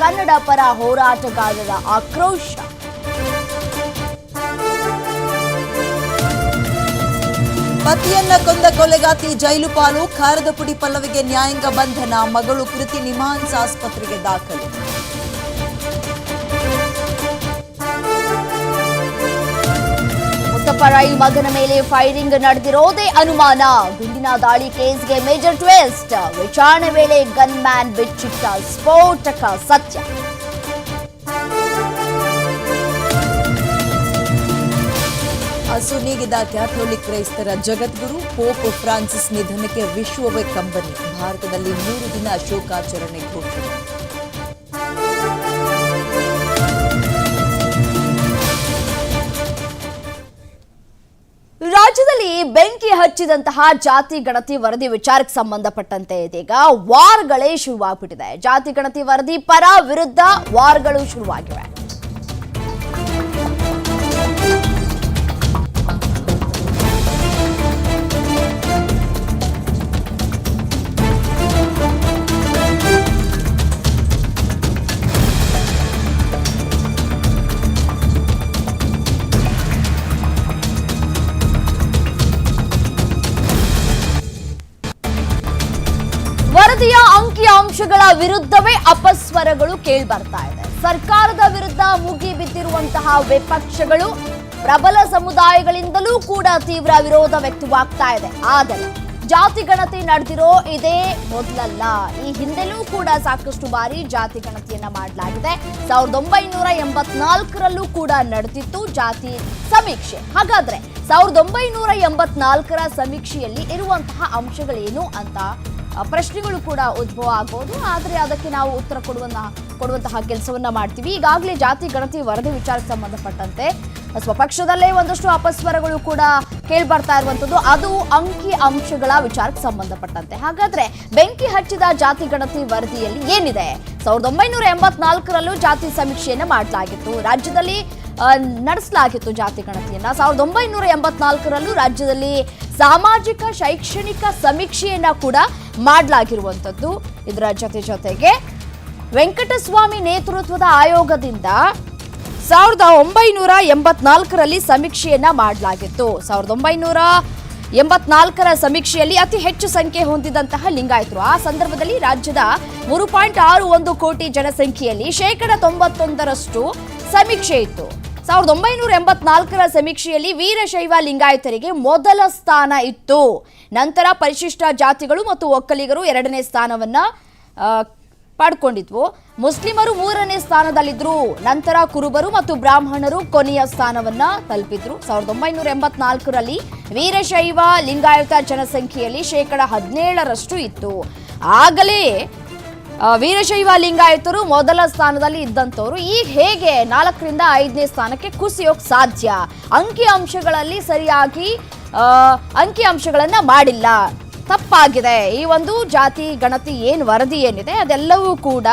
ಕನ್ನಡ ಪರ ಹೋರಾಟಗಾರರ ಆಕ್ರೋಶ. ಪತಿಯನ್ನ ಕೊಂದ ಕೊಲೆಗಾತಿ ಜೈಲು ಪಾಲು, ಖಾರದ ಪುಡಿ ಪಲ್ಲವಿಗೆ ನ್ಯಾಯಾಂಗ ಬಂಧನ, ಮಗಳು ಕೃತಿ ನಿಮಾನ್ಸ್ ಆಸ್ಪತ್ರೆಗೆ ದಾಖಲು. ಮುತ್ತಪ್ಪರಾಯಿ ಮಗನ ಮೇಲೆ ಫೈರಿಂಗ್ ನಡೆದಿರೋದೇ ಅನುಮಾನ. ಗುಂಡಿನ ದಾಳಿ ಕೇಸ್ಗೆ ಮೇಜರ್ ಟ್ವಿಸ್ಟ್ ವಿಚಾರಣೆ ವೇಳೆ ಗನ್ ಮ್ಯಾನ್ ಬಿಚ್ಚಿಟ್ಟ ಸ್ಫೋಟಕ ಸತ್ಯ. ಅಸುನೀಗಿದ ಕ್ಯಾಥೋಲಿಕ್ ಕ್ರೈಸ್ತರ ಜಗದ್ಗುರು ಪೋಪ್ ಫ್ರಾನ್ಸಿಸ್ ನಿಧನಕ್ಕೆ ವಿಶ್ವವೇ ಕಂಬನಿ. ಭಾರತದಲ್ಲಿ ಮೂರು ದಿನ ಶೋಕಾಚರಣೆ ಘೋಷಣೆ. ರಾಜ್ಯದಲ್ಲಿ ಬೆಂಕಿ ಹಚ್ಚಿದಂತಹ ಜಾತಿ ಗಣತಿ ವರದಿ ವಿಚಾರಕ್ಕೆ ಸಂಬಂಧಪಟ್ಟಂತೆ ಇದೀಗ ವಾರ್ಗಳೇ ಶುರುವಾಗ್ಬಿಟ್ಟಿದೆ. ಜಾತಿ ಗಣತಿ ವರದಿ ಪರ ವಿರುದ್ಧ ವಾರ್ಗಳು ಶುರುವಾಗಿವೆ. ಅಂಕಿ ಅಂಶಗಳ ವಿರುದ್ಧವೇ ಅಪಸ್ವರಗಳು ಕೇಳ್ಬರ್ತಾ ಇದೆ. ಸರ್ಕಾರದ ವಿರುದ್ಧ ಮುಗಿ ಬಿದ್ದಿರುವಂತಹ ವಿಪಕ್ಷಗಳು ಪ್ರಬಲ ಸಮುದಾಯಗಳಿಂದಲೂ ಕೂಡ ತೀವ್ರ ವಿರೋಧ ವ್ಯಕ್ತವಾಗ್ತಾ ಇದೆ. ಆದರೆ ಜಾತಿ ಗಣತಿ ನಡೆದಿರೋ ಇದೇ ಮೊದಲಲ್ಲ. ಈ ಹಿಂದೆಲೂ ಕೂಡ ಸಾಕಷ್ಟು ಬಾರಿ ಜಾತಿ ಗಣತಿಯನ್ನ ಮಾಡಲಾಗಿದೆ. ಸಾವಿರದ ಒಂಬೈನೂರ ಎಂಬತ್ನಾಲ್ಕರಲ್ಲೂ ಕೂಡ ನಡೆದಿತ್ತು ಜಾತಿ ಸಮೀಕ್ಷೆ. ಹಾಗಾದ್ರೆ ಸಾವಿರದ ಒಂಬೈನೂರ ಎಂಬತ್ನಾಲ್ಕರ ಸಮೀಕ್ಷೆಯಲ್ಲಿ ಇರುವಂತಹ ಅಂಶಗಳೇನು ಅಂತ ಪ್ರಶ್ನೆಗಳು ಕೂಡ ಉದ್ಭವ ಆಗ್ಬೋದು. ಆದರೆ ಅದಕ್ಕೆ ನಾವು ಉತ್ತರ ಕೊಡುವನ್ನ ಕೊಡುವಂತಹ ಕೆಲಸವನ್ನ ಮಾಡ್ತೀವಿ. ಈಗಾಗಲೇ ಜಾತಿ, ಗಣತಿ, ವರದಿ ವಿಚಾರಕ್ಕೆ ಸಂಬಂಧಪಟ್ಟಂತೆ ಸ್ವಪಕ್ಷದಲ್ಲೇ ಒಂದಷ್ಟು ಅಪಸ್ವರಗಳು ಕೂಡ ಕೇಳ್ಬರ್ತಾ ಇರುವಂತದ್ದು ಅದು ಅಂಕಿ ಅಂಶಗಳ ವಿಚಾರಕ್ಕೆ ಸಂಬಂಧಪಟ್ಟಂತೆ. ಹಾಗಾದ್ರೆ ಬೆಂಕಿ ಹಚ್ಚಿದ ಜಾತಿ, ಗಣತಿ, ವರದಿಯಲ್ಲಿ ಏನಿದೆ? ಸಾವಿರದ ಒಂಬೈನೂರ ಎಂಬತ್ನಾಲ್ಕರಲ್ಲೂ ಜಾತಿ ಸಮೀಕ್ಷೆಯನ್ನು ಮಾಡಲಾಗಿತ್ತು. ರಾಜ್ಯದಲ್ಲಿ ನಡೆಸಲಾಗಿತ್ತು ಜಾತಿ ಗಣತಿಯನ್ನು. ಸಾವಿರದ ಒಂಬೈನೂರ ಎಂಬತ್ನಾಲ್ಕರಲ್ಲೂ ರಾಜ್ಯದಲ್ಲಿ ಸಾಮಾಜಿಕ, ಶೈಕ್ಷಣಿಕ ಸಮೀಕ್ಷೆಯನ್ನ ಕೂಡ ಮಾಡಲಾಗಿರುವಂಥದ್ದು. ಇದರ ಜೊತೆ ಜೊತೆಗೆ ವೆಂಕಟಸ್ವಾಮಿ ನೇತೃತ್ವದ ಆಯೋಗದಿಂದ ಸಾವಿರದ ಒಂಬೈನೂರ ಎಂಬತ್ನಾಲ್ಕರಲ್ಲಿ ಸಮೀಕ್ಷೆಯನ್ನ ಮಾಡಲಾಗಿತ್ತು. ಸಾವಿರದ ಒಂಬೈನೂರ ಎಂಬತ್ನಾಲ್ಕರ ಸಮೀಕ್ಷೆಯಲ್ಲಿ ಅತಿ ಹೆಚ್ಚು ಸಂಖ್ಯೆ ಹೊಂದಿದಂತಹ ಲಿಂಗಾಯತರು. ಆ ಸಂದರ್ಭದಲ್ಲಿ ರಾಜ್ಯದ ಮೂರು ಪಾಯಿಂಟ್ ಆರು ಒಂದು ಕೋಟಿ ಜನಸಂಖ್ಯೆಯಲ್ಲಿ ಶೇಕಡ ತೊಂಬತ್ತೊಂದರಷ್ಟು ಸಮೀಕ್ಷೆ ಇತ್ತು. ಸಾವಿರದ ಒಂಬೈನೂರ ಎಂಬತ್ನಾಲ್ಕರ ಸಮೀಕ್ಷೆಯಲ್ಲಿ ವೀರಶೈವ ಲಿಂಗಾಯತರಿಗೆ ಮೊದಲ ಸ್ಥಾನ ಇತ್ತು. ನಂತರ ಪರಿಶಿಷ್ಟ ಜಾತಿಗಳು ಮತ್ತು ಒಕ್ಕಲಿಗರು ಎರಡನೇ ಸ್ಥಾನವನ್ನ ಪಡ್ಕೊಂಡಿದ್ವು. ಮುಸ್ಲಿಮರು ಮೂರನೇ ಸ್ಥಾನದಲ್ಲಿದ್ದರು ನಂತರ ಕುರುಬರು ಮತ್ತು ಬ್ರಾಹ್ಮಣರು ಕೊನೆಯ ಸ್ಥಾನವನ್ನ ತಲುಪಿದ್ರು. ಸಾವಿರದ ಒಂಬೈನೂರ ಎಂಬತ್ನಾಲ್ಕರಲ್ಲಿ ವೀರಶೈವ ಲಿಂಗಾಯತ ಜನಸಂಖ್ಯೆಯಲ್ಲಿ ಶೇಕಡ ಹದಿನೇಳರಷ್ಟು ಇತ್ತು. ಆಗಲೇ ವೀರಶೈವ ಲಿಂಗಾಯತರು ಮೊದಲ ಸ್ಥಾನದಲ್ಲಿ ಇದ್ದಂಥವ್ರು ಈಗ ಹೇಗೆ ನಾಲ್ಕರಿಂದ ಐದನೇ ಸ್ಥಾನಕ್ಕೆ ಕುಸಿಯೋಕ್ ಸಾಧ್ಯ? ಅಂಕಿ ಅಂಶಗಳಲ್ಲಿ ಸರಿಯಾಗಿ ಅಂಕಿ ಅಂಶಗಳನ್ನ ಮಾಡಿಲ್ಲ. ತಪ್ಪಾಗಿದೆ. ಈ ಒಂದು ಜಾತಿ, ಗಣತಿ ಏನು ವರದಿ ಏನಿದೆ, ಅದೆಲ್ಲವೂ ಕೂಡ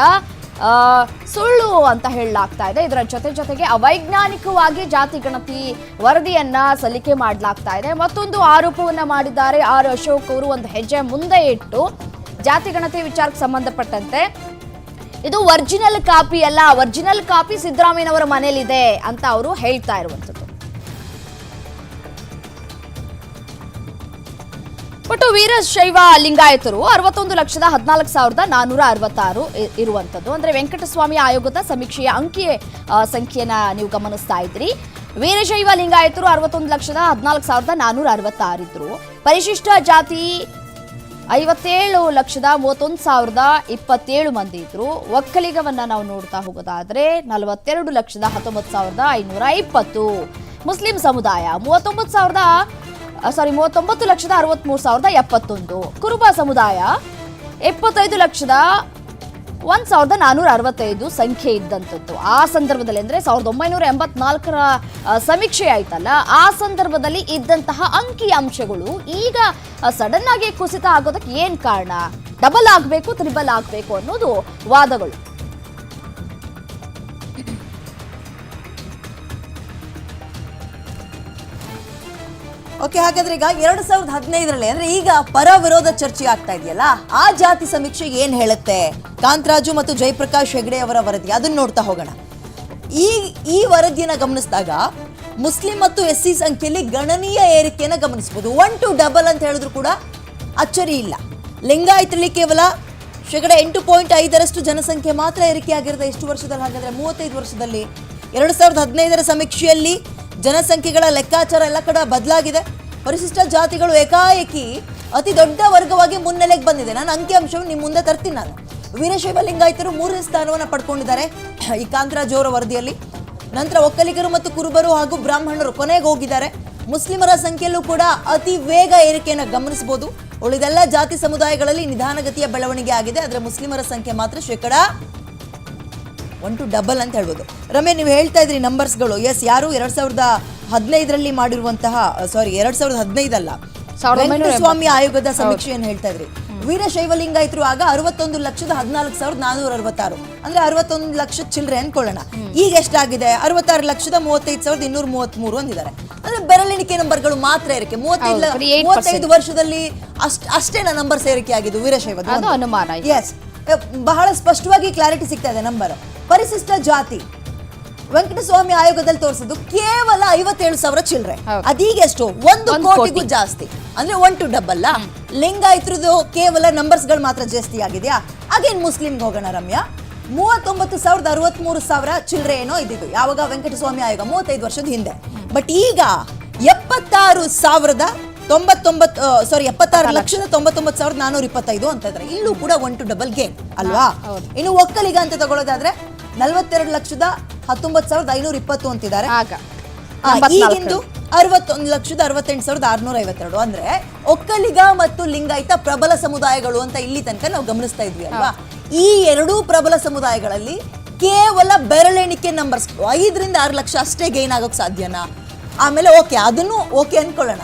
ಸುಳ್ಳು ಅಂತ ಹೇಳಲಾಗ್ತಾ ಇದೆ. ಇದರ ಜೊತೆ ಜೊತೆಗೆ ಅವೈಜ್ಞಾನಿಕವಾಗಿ ಜಾತಿ, ಗಣತಿ ವರದಿಯನ್ನ ಸಲ್ಲಿಕೆ ಮಾಡಲಾಗ್ತಾ ಇದೆ. ಮತ್ತೊಂದು ಆರೋಪವನ್ನ ಮಾಡಿದ್ದಾರೆ. ಆರ್ ಅಶೋಕ್ ಅವರು ಒಂದು ಹೆಜ್ಜೆ ಮುಂದೆ ಇಟ್ಟು ಜಾತಿ ಗಣತಿ ವಿಚಾರಕ್ಕೆ ಸಂಬಂಧಪಟ್ಟಂತೆ. ಇದು ಒರಿಜಿನಲ್ ಕಾಪಿ ಅಲ್ಲ, ಒರಿಜಿನಲ್ ಕಾಪಿ ಸಿದ್ದರಾಮಯ್ಯನವರ ಮನೇಲಿದೆ ಅಂತ ಅವರು ಹೇಳ್ತಾ ಇರುವಂಥದ್ದು. ಒಟ್ಟು ವೀರಶೈವ ಲಿಂಗಾಯತರು ಅರವತ್ತೊಂದು ಲಕ್ಷದ ಹದಿನಾಲ್ಕು ಸಾವಿರದ ನಾನ್ನೂರ ಅರವತ್ತಾರು ಇರುವಂಥದ್ದು. ಅಂದ್ರೆ ವೆಂಕಟಸ್ವಾಮಿ ಆಯೋಗದ ಸಮೀಕ್ಷೆಯ ಅಂಕಿ ಸಂಖ್ಯೆಯನ್ನ ನೀವು ಗಮನಿಸ್ತಾ ಇದ್ರಿ. ವೀರಶೈವ ಲಿಂಗಾಯತರು ಅರವತ್ತೊಂದು ಲಕ್ಷದ ಹದಿನಾಲ್ಕು ಸಾವಿರದ ನಾನ್ನೂರ ಅರವತ್ತಾರಿದ್ರು. ಪರಿಶಿಷ್ಟ ಜಾತಿ ಐವತ್ತೇಳು ಲಕ್ಷದ ಮೂವತ್ತೊಂದು ಸಾವಿರದ ಇಪ್ಪತ್ತೇಳು ಮಂದಿ ಇದ್ರು. ಒಕ್ಕಲಿಗವನ್ನ ನಾವು ನೋಡ್ತಾ ಹೋಗೋದಾದ್ರೆ ನಲವತ್ತೆರಡು ಲಕ್ಷದ ಹತ್ತೊಂಬತ್ತು ಸಾವಿರದ ಐನೂರ ಇಪ್ಪತ್ತು. ಮುಸ್ಲಿಂ ಸಮುದಾಯ ಮೂವತ್ತೊಂಬತ್ತು ಸಾವಿರದ ಸಾರಿ ಮೂವತ್ತೊಂಬತ್ತು ಲಕ್ಷದ ಅರವತ್ತ್ಮೂರು ಸಾವಿರದ ಎಪ್ಪತ್ತೊಂದು. ಕುರುಬ ಸಮುದಾಯ ಎಪ್ಪತ್ತೈದು ಲಕ್ಷದ ಒಂದ್ ಸಾವಿರದ ನಾನೂರ ಅರವತ್ತೈದು ಸಂಖ್ಯೆ ಇದ್ದಂಥದ್ದು ಆ ಸಂದರ್ಭದಲ್ಲಿ ಅಂದರೆ ಸಾವಿರದ ಒಂಬೈನೂರ ಎಂಬತ್ನಾಲ್ಕರ ಸಮೀಕ್ಷೆ ಆಯ್ತಲ್ಲ? ಆ ಸಂದರ್ಭದಲ್ಲಿ ಇದ್ದಂತಹ ಅಂಕಿ ಅಂಶಗಳು ಈಗ ಸಡನ್ ಆಗಿ ಕುಸಿತ ಆಗೋದಕ್ಕೆ ಏನು ಕಾರಣ? ಡಬಲ್ ಆಗಬೇಕು ತ್ರಿಬಲ್ ಆಗಬೇಕು ಅನ್ನೋದು ವಾದಗಳು. ಓಕೆ ಹಾಗಾದ್ರೆ ಈಗ ಎರಡು ಸಾವಿರದ ಹದಿನೈದರಲ್ಲಿ ಅಂದ್ರೆ ಈಗ ಪರ ವಿರೋಧ ಚರ್ಚೆ ಆಗ್ತಾ ಇದೆಯಲ್ಲ, ಆ ಜಾತಿ ಸಮೀಕ್ಷೆ ಏನ್ ಹೇಳುತ್ತೆ? ಕಾಂತರಾಜು ಮತ್ತು ಜಯಪ್ರಕಾಶ್ ಹೆಗ್ಡೆ ಅವರ ವರದಿ, ಅದನ್ನ ನೋಡ್ತಾ ಹೋಗೋಣ. ಈ ಈ ವರದಿಯನ್ನ ಗಮನಿಸಿದಾಗ ಮುಸ್ಲಿಂ ಮತ್ತು ಎಸ್ ಸಿ ಸಂಖ್ಯೆಯಲ್ಲಿ ಗಣನೀಯ ಏರಿಕೆಯನ್ನ ಗಮನಿಸಬಹುದು. ಒನ್ ಟು ಡಬಲ್ ಅಂತ ಹೇಳಿದ್ರು ಕೂಡ ಅಚ್ಚರಿ ಇಲ್ಲ. ಲಿಂಗಾಯತರಲ್ಲಿ ಕೇವಲ ಶೇಕಡ ಎಂಟು ಪಾಯಿಂಟ್ ಐದರಷ್ಟು ಜನಸಂಖ್ಯೆ ಮಾತ್ರ ಏರಿಕೆ ಆಗಿರುತ್ತೆ ಎಷ್ಟು ವರ್ಷದಲ್ಲಿ? ಹಾಗಾದ್ರೆ ಮೂವತ್ತೈದು ವರ್ಷದಲ್ಲಿ. ಎರಡು ಸಾವಿರದ ಹದಿನೈದರ ಸಮೀಕ್ಷೆಯಲ್ಲಿ ಜನಸಂಖ್ಯೆಗಳ ಲೆಕ್ಕಾಚಾರ ಎಲ್ಲ ಕಡೆ ಬದಲಾಗಿದೆ. ಪರಿಶಿಷ್ಟ ಜಾತಿಗಳು ಏಕಾಏಕಿ ಅತಿ ದೊಡ್ಡ ವರ್ಗವಾಗಿ ಮುನ್ನೆಲೆಗೆ ಬಂದಿದೆ. ನಾನು ಅಂಕಿಅಂಶವನ್ನು ನಿಮ್ಮ ಮುಂದೆ ತರ್ತೀನಿ ನಾನು. ವೀರಶೈವ ಲಿಂಗಾಯತರು ಮೂರನೇ ಸ್ಥಾನವನ್ನು ಪಡ್ಕೊಂಡಿದ್ದಾರೆ. ಈ ಕಾಂತರಾಜ್ ವರದಿಯಲ್ಲಿ. ನಂತರ ಒಕ್ಕಲಿಗರು ಮತ್ತು ಕುರುಬರು ಹಾಗೂ ಬ್ರಾಹ್ಮಣರು ಕೊನೆಗೆ ಹೋಗಿದ್ದಾರೆ. ಮುಸ್ಲಿಮರ ಸಂಖ್ಯೆಯಲ್ಲೂ ಕೂಡ ಅತಿ ವೇಗ ಏರಿಕೆಯನ್ನು ಗಮನಿಸಬಹುದು. ಉಳಿದೆಲ್ಲ ಜಾತಿ ಸಮುದಾಯಗಳಲ್ಲಿ ನಿಧಾನಗತಿಯ ಬೆಳವಣಿಗೆ ಆಗಿದೆ. ಆದರೆ ಮುಸ್ಲಿಮರ ಸಂಖ್ಯೆ ಮಾತ್ರ ಶೇಕಡ ಒನ್ ಟು ಡಬಲ್ ಅಂತ ಹೇಳ್ಬೋದು. ರಮ್ಯ ನೀವು ಹೇಳ್ತಾ ಇದ್ರಿ ನಂಬರ್ಸ್ಗಳು ಎಸ್ ಯಾರು ಎರಡ್ ಸಾವಿರದ ಹದಿನೈದರಲ್ಲಿ ಮಾಡಿರುವಂತಹ ಸಾರಿ ಎರಡ್ ಸಾವಿರದ ಹದಿನೈದಲ್ಲ. ಸ್ವಾಮಿ ಆಯೋಗದ ಸಮೀಕ್ಷೆಯನ್ನು ಹೇಳ್ತಾ ಇದ್ರಿ. ವೀರಶೈವ ಲಿಂಗಾಯತರು ಆಗ ಅರವತ್ತೊಂದು ಲಕ್ಷದ ಹದಿನಾಲ್ಕು ಸಾವಿರದ ನಾನೂರ ಅರವತ್ತಾರು ಅಂದ್ರೆ ಅರವತ್ತೊಂದು ಲಕ್ಷ ಚಿಲ್ಲರೆ ಅನ್ಕೊಳ್ಳೋಣ. ಈಗ ಎಷ್ಟಾಗಿದೆ? ಅರವತ್ತಾರು ಲಕ್ಷದ ಮೂವತ್ತೈದು ಸಾವಿರದ ಇನ್ನೂರ ಮೂವತ್ಮೂರು ಅಂದಿದ್ದಾರೆ. ಅಂದ್ರೆ ಬೆರಳೆಣಿಕೆ ನಂಬರ್ಗಳು ಮಾತ್ರ ಏರಿಕೆ. ಮೂವತ್ತೈದು ಹೌದು, ಬರೀ 8% ಮೂವತ್ತೈದು ವರ್ಷದಲ್ಲಿ ಅಷ್ಟ್ ಅಷ್ಟೇನ ನಂಬರ್ಸ್ ಏರಿಕೆ ಆಗಿದ್ದು ವೀರಶೈವ ಅನುಮಾನ. ಎಸ್ ಬಹಳ ಸ್ಪಷ್ಟವಾಗಿ ಕ್ಲಾರಿಟಿ ಸಿಗ್ತಾ ಇದೆ ನಂಬರ್ ಪರಿಶಿಷ್ಟ ಜಾತಿ. ವೆಂಕಟಸ್ವಾಮಿ ಆಯೋಗದಲ್ಲಿ ತೋರಿಸಿದ್ದು ಕೇವಲ ಐವತ್ತೇಳು ಸಾವಿರ ಚಿಲ್ಲರೆ. ಅದೀಗ ಎಷ್ಟು ಒಂದು ಕೋಟಿಗೂ ಜಾಸ್ತಿ. ಅಂದ್ರೆ ಒನ್ ಟು ಡಬಲ್ ಲಿಂಗಾಯತ್ರದ್ದು ಕೇವಲ ನಂಬರ್ಸ್ಗಳು ಮಾತ್ರ ಜಾಸ್ತಿ ಆಗಿದೆಯಾ? ಅಗೇನ್ ಮುಸ್ಲಿಂ ಹೋಗೋಣ ರಮ್ಯಾ. ಮೂವತ್ತೊಂಬತ್ತು ಸಾವಿರದ ಅರವತ್ಮೂರು ಸಾವಿರ ಚಿಲ್ಲರೆ ಏನೋ ಇದ್ದಿದ್ದು ಯಾವಾಗ ವೆಂಕಟಸ್ವಾಮಿ ಆಯೋಗ ಮೂವತ್ತೈದು ವರ್ಷದ ಹಿಂದೆ. ಬಟ್ ಈಗ ಎಪ್ಪತ್ತಾರು ಸಾವಿರದ ತೊಂಬತ್ತೊಂಬತ್ತು ಸಾರಿ ಎಪ್ಪತ್ತಾರು ಲಕ್ಷದ ತೊಂಬತ್ತೊಂಬತ್ತು ಸಾವಿರದ ನಾನೂರ ಇಪ್ಪತ್ತೈದು ಅಂತ ಇದ್ದಾರೆ ಇಲ್ಲೂ ಕೂಡ ಒನ್ ಟು ಡಬಲ್ ಗೇಮ್ ಅಲ್ವಾ? ಇನ್ನು ಒಕ್ಕಲಿಗ ಅಂತ ತಗೊಳ್ಳೋದಾದ್ರೆ ನಲವತ್ತೆರಡು ಲಕ್ಷದ ಹತ್ತೊಂಬತ್ತು ಸಾವಿರದ ಐನೂರ ಇಪ್ಪತ್ತು ಅಂತಿದ್ದಾರೆ. ಆಗ ಆ, ಎಂಬತ್ನಾಲ್ಕು. ಈಗಿಂದು ಅರವತ್ತೊಂದು ಲಕ್ಷದ ಅರವತ್ತೆಂಟು ಸಾವಿರದ ಆರ್ನೂರ ಐವತ್ತೆರಡು ಅಂದ್ರೆ ಒಕ್ಕಲಿಗ ಮತ್ತು ಲಿಂಗಾಯತ ಪ್ರಬಲ ಸಮುದಾಯಗಳು ಅಂತ ಇಲ್ಲಿ ತನಕ ನಾವು ಗಮನಿಸ್ತಾ ಇದ್ವಿ ಅಲ್ವಾ? ಈ ಎರಡೂ ಪ್ರಬಲ ಸಮುದಾಯಗಳಲ್ಲಿ ಕೇವಲ ಬೆರಳೆಣಿಕೆ ನಂಬರ್ಸ್ ಐದರಿಂದ ಆರು ಲಕ್ಷ ಅಷ್ಟೇ ಗೈನ್ ಆಗೋಕ್ ಸಾಧ್ಯನಾ? ಆಮೇಲೆ ಓಕೆ ಅದನ್ನು ಓಕೆ ಅನ್ಕೊಳ್ಳೋಣ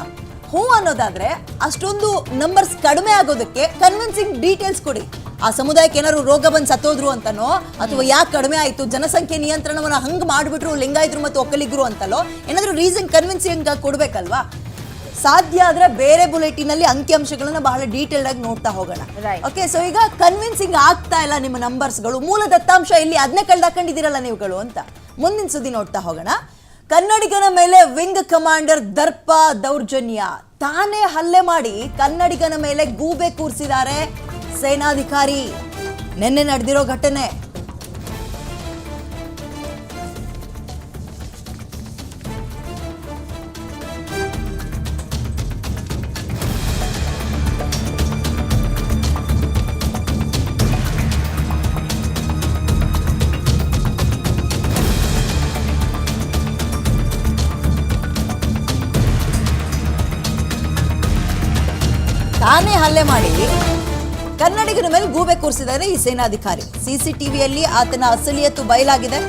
ಹ್ಞೂ ಅನ್ನೋದಾದ್ರೆ ಅಷ್ಟೊಂದು ನಂಬರ್ಸ್ ಕಡಿಮೆ ಆಗೋದಕ್ಕೆ ಕನ್ವಿನ್ಸಿಂಗ್ ಡೀಟೇಲ್ಸ್ ಕೊಡಿ. ಆ ಸಮುದಾಯಕ್ಕೆ ಏನಾದ್ರು ರೋಗ ಬಂದು ಸತ್ತೋದ್ರು ಅಂತನೋ ಅಥವಾ ಯಾಕೆ ಕಡಿಮೆ ಆಯ್ತು ಜನಸಂಖ್ಯೆ ನಿಯಂತ್ರಣವನ್ನ ಹಂಗ್ ಮಾಡ್ಬಿಟ್ರು ಲಿಂಗಾಯತರು ಮತ್ತು ಒಕ್ಕಲಿಗರು ಅಂತಲೋ ಏನಾದ್ರು ರೀಸನ್ ಕನ್ವಿನ್ಸಿಂಗ್ ಕೊಡ್ಬೇಕಲ್ವಾ? ಸಾಧ್ಯ ಆದ್ರೆ ಬೇರೆ ಬುಲೆಟಿನ್ ಅಲ್ಲಿ ಅಂಕಿಅಂಶಗಳನ್ನ ಬಹಳ ಡೀಟೇಲ್ಡ್ ಆಗಿ ನೋಡ್ತಾ ಹೋಗೋಣ. ಓಕೆ ಸೊ ಈಗ ಕನ್ವಿನ್ಸಿಂಗ್ ಆಗ್ತಾ ಇಲ್ಲ ನಿಮ್ಮ ನಂಬರ್ಸ್ಗಳು ಮೂಲ ದತ್ತಾಂಶ ಇಲ್ಲಿ ಅದನ್ನೇ ಕಳ್ದಾಕೊಂಡಿದ್ದೀರಲ್ಲ ನೀವುಗಳು ಅಂತ. ಮುಂದಿನ ಸುದ್ದಿ ನೋಡ್ತಾ ಹೋಗೋಣ. ಕನ್ನಡಿಗನ ಮೇಲೆ ವಿಂಗ್ ಕಮಾಂಡರ್ ದರ್ಪ ದೌರ್ಜನ್ಯ. ತಾನೇ ಹಲ್ಲೆ ಮಾಡಿ ಕನ್ನಡಿಗನ ಮೇಲೆ ಗೂಬೆ ಕೂರಿಸಿದ್ದಾರೆ ಸೇನಾಧಿಕಾರಿ. ನಿನ್ನೆ ನಡೆದಿರೋ ಘಟನೆ. ಹಲ್ಲೆ ಮಾಡಿ. ಕನ್ನಡಿಗರ ಮೇಲೆ ಗೂಬೆ ಕೂರಿಸಿದ್ದಾರೆ ಈ ಸೇನಾಧಿಕಾರಿ. ಸಿಸಿಟಿವಿಯಲ್ಲಿ ಆತನ ಅಸಲಿಯತ್ತು ಬಯಲಾಗಿದೆ.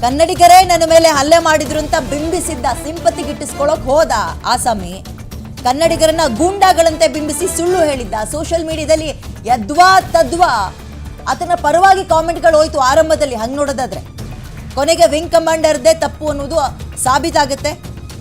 ಕನ್ನಡಿಗರೇ ನನ್ನ ಮೇಲೆ ಹಲ್ಲೆ ಮಾಡಿದ್ರು ಅಂತ ಬಿಂಬಿಸಿದ್ದ ಸಿಂಪತಿ ಗಿಟ್ಟಿಸ್ಕೊಳ್ಳೋಕ್ ಹೋದ ಆಸಾಮಿ. ಕನ್ನಡಿಗರನ್ನ ಗೂಂಡಾಗಳಂತೆ ಬಿಂಬಿಸಿ ಸುಳ್ಳು ಹೇಳಿದ್ದ. ಸೋಷಿಯಲ್ ಮೀಡಿಯಾದಲ್ಲಿ ಯದ್ವಾ ತದ್ವಾ. ಆತನ ಪರವಾಗಿ ಕಾಮೆಂಟ್ಗಳು ಹೋಯ್ತು ಆರಂಭದಲ್ಲಿ ಹಂಗ್ ನೋಡೋದಾದ್ರೆ. ಕೊನೆಗೆ ವಿಂಗ್ ಕಮಾಂಡರ್ದೇ ತಪ್ಪು ಅನ್ನೋದು ಸಾಬೀತಾಗುತ್ತೆ.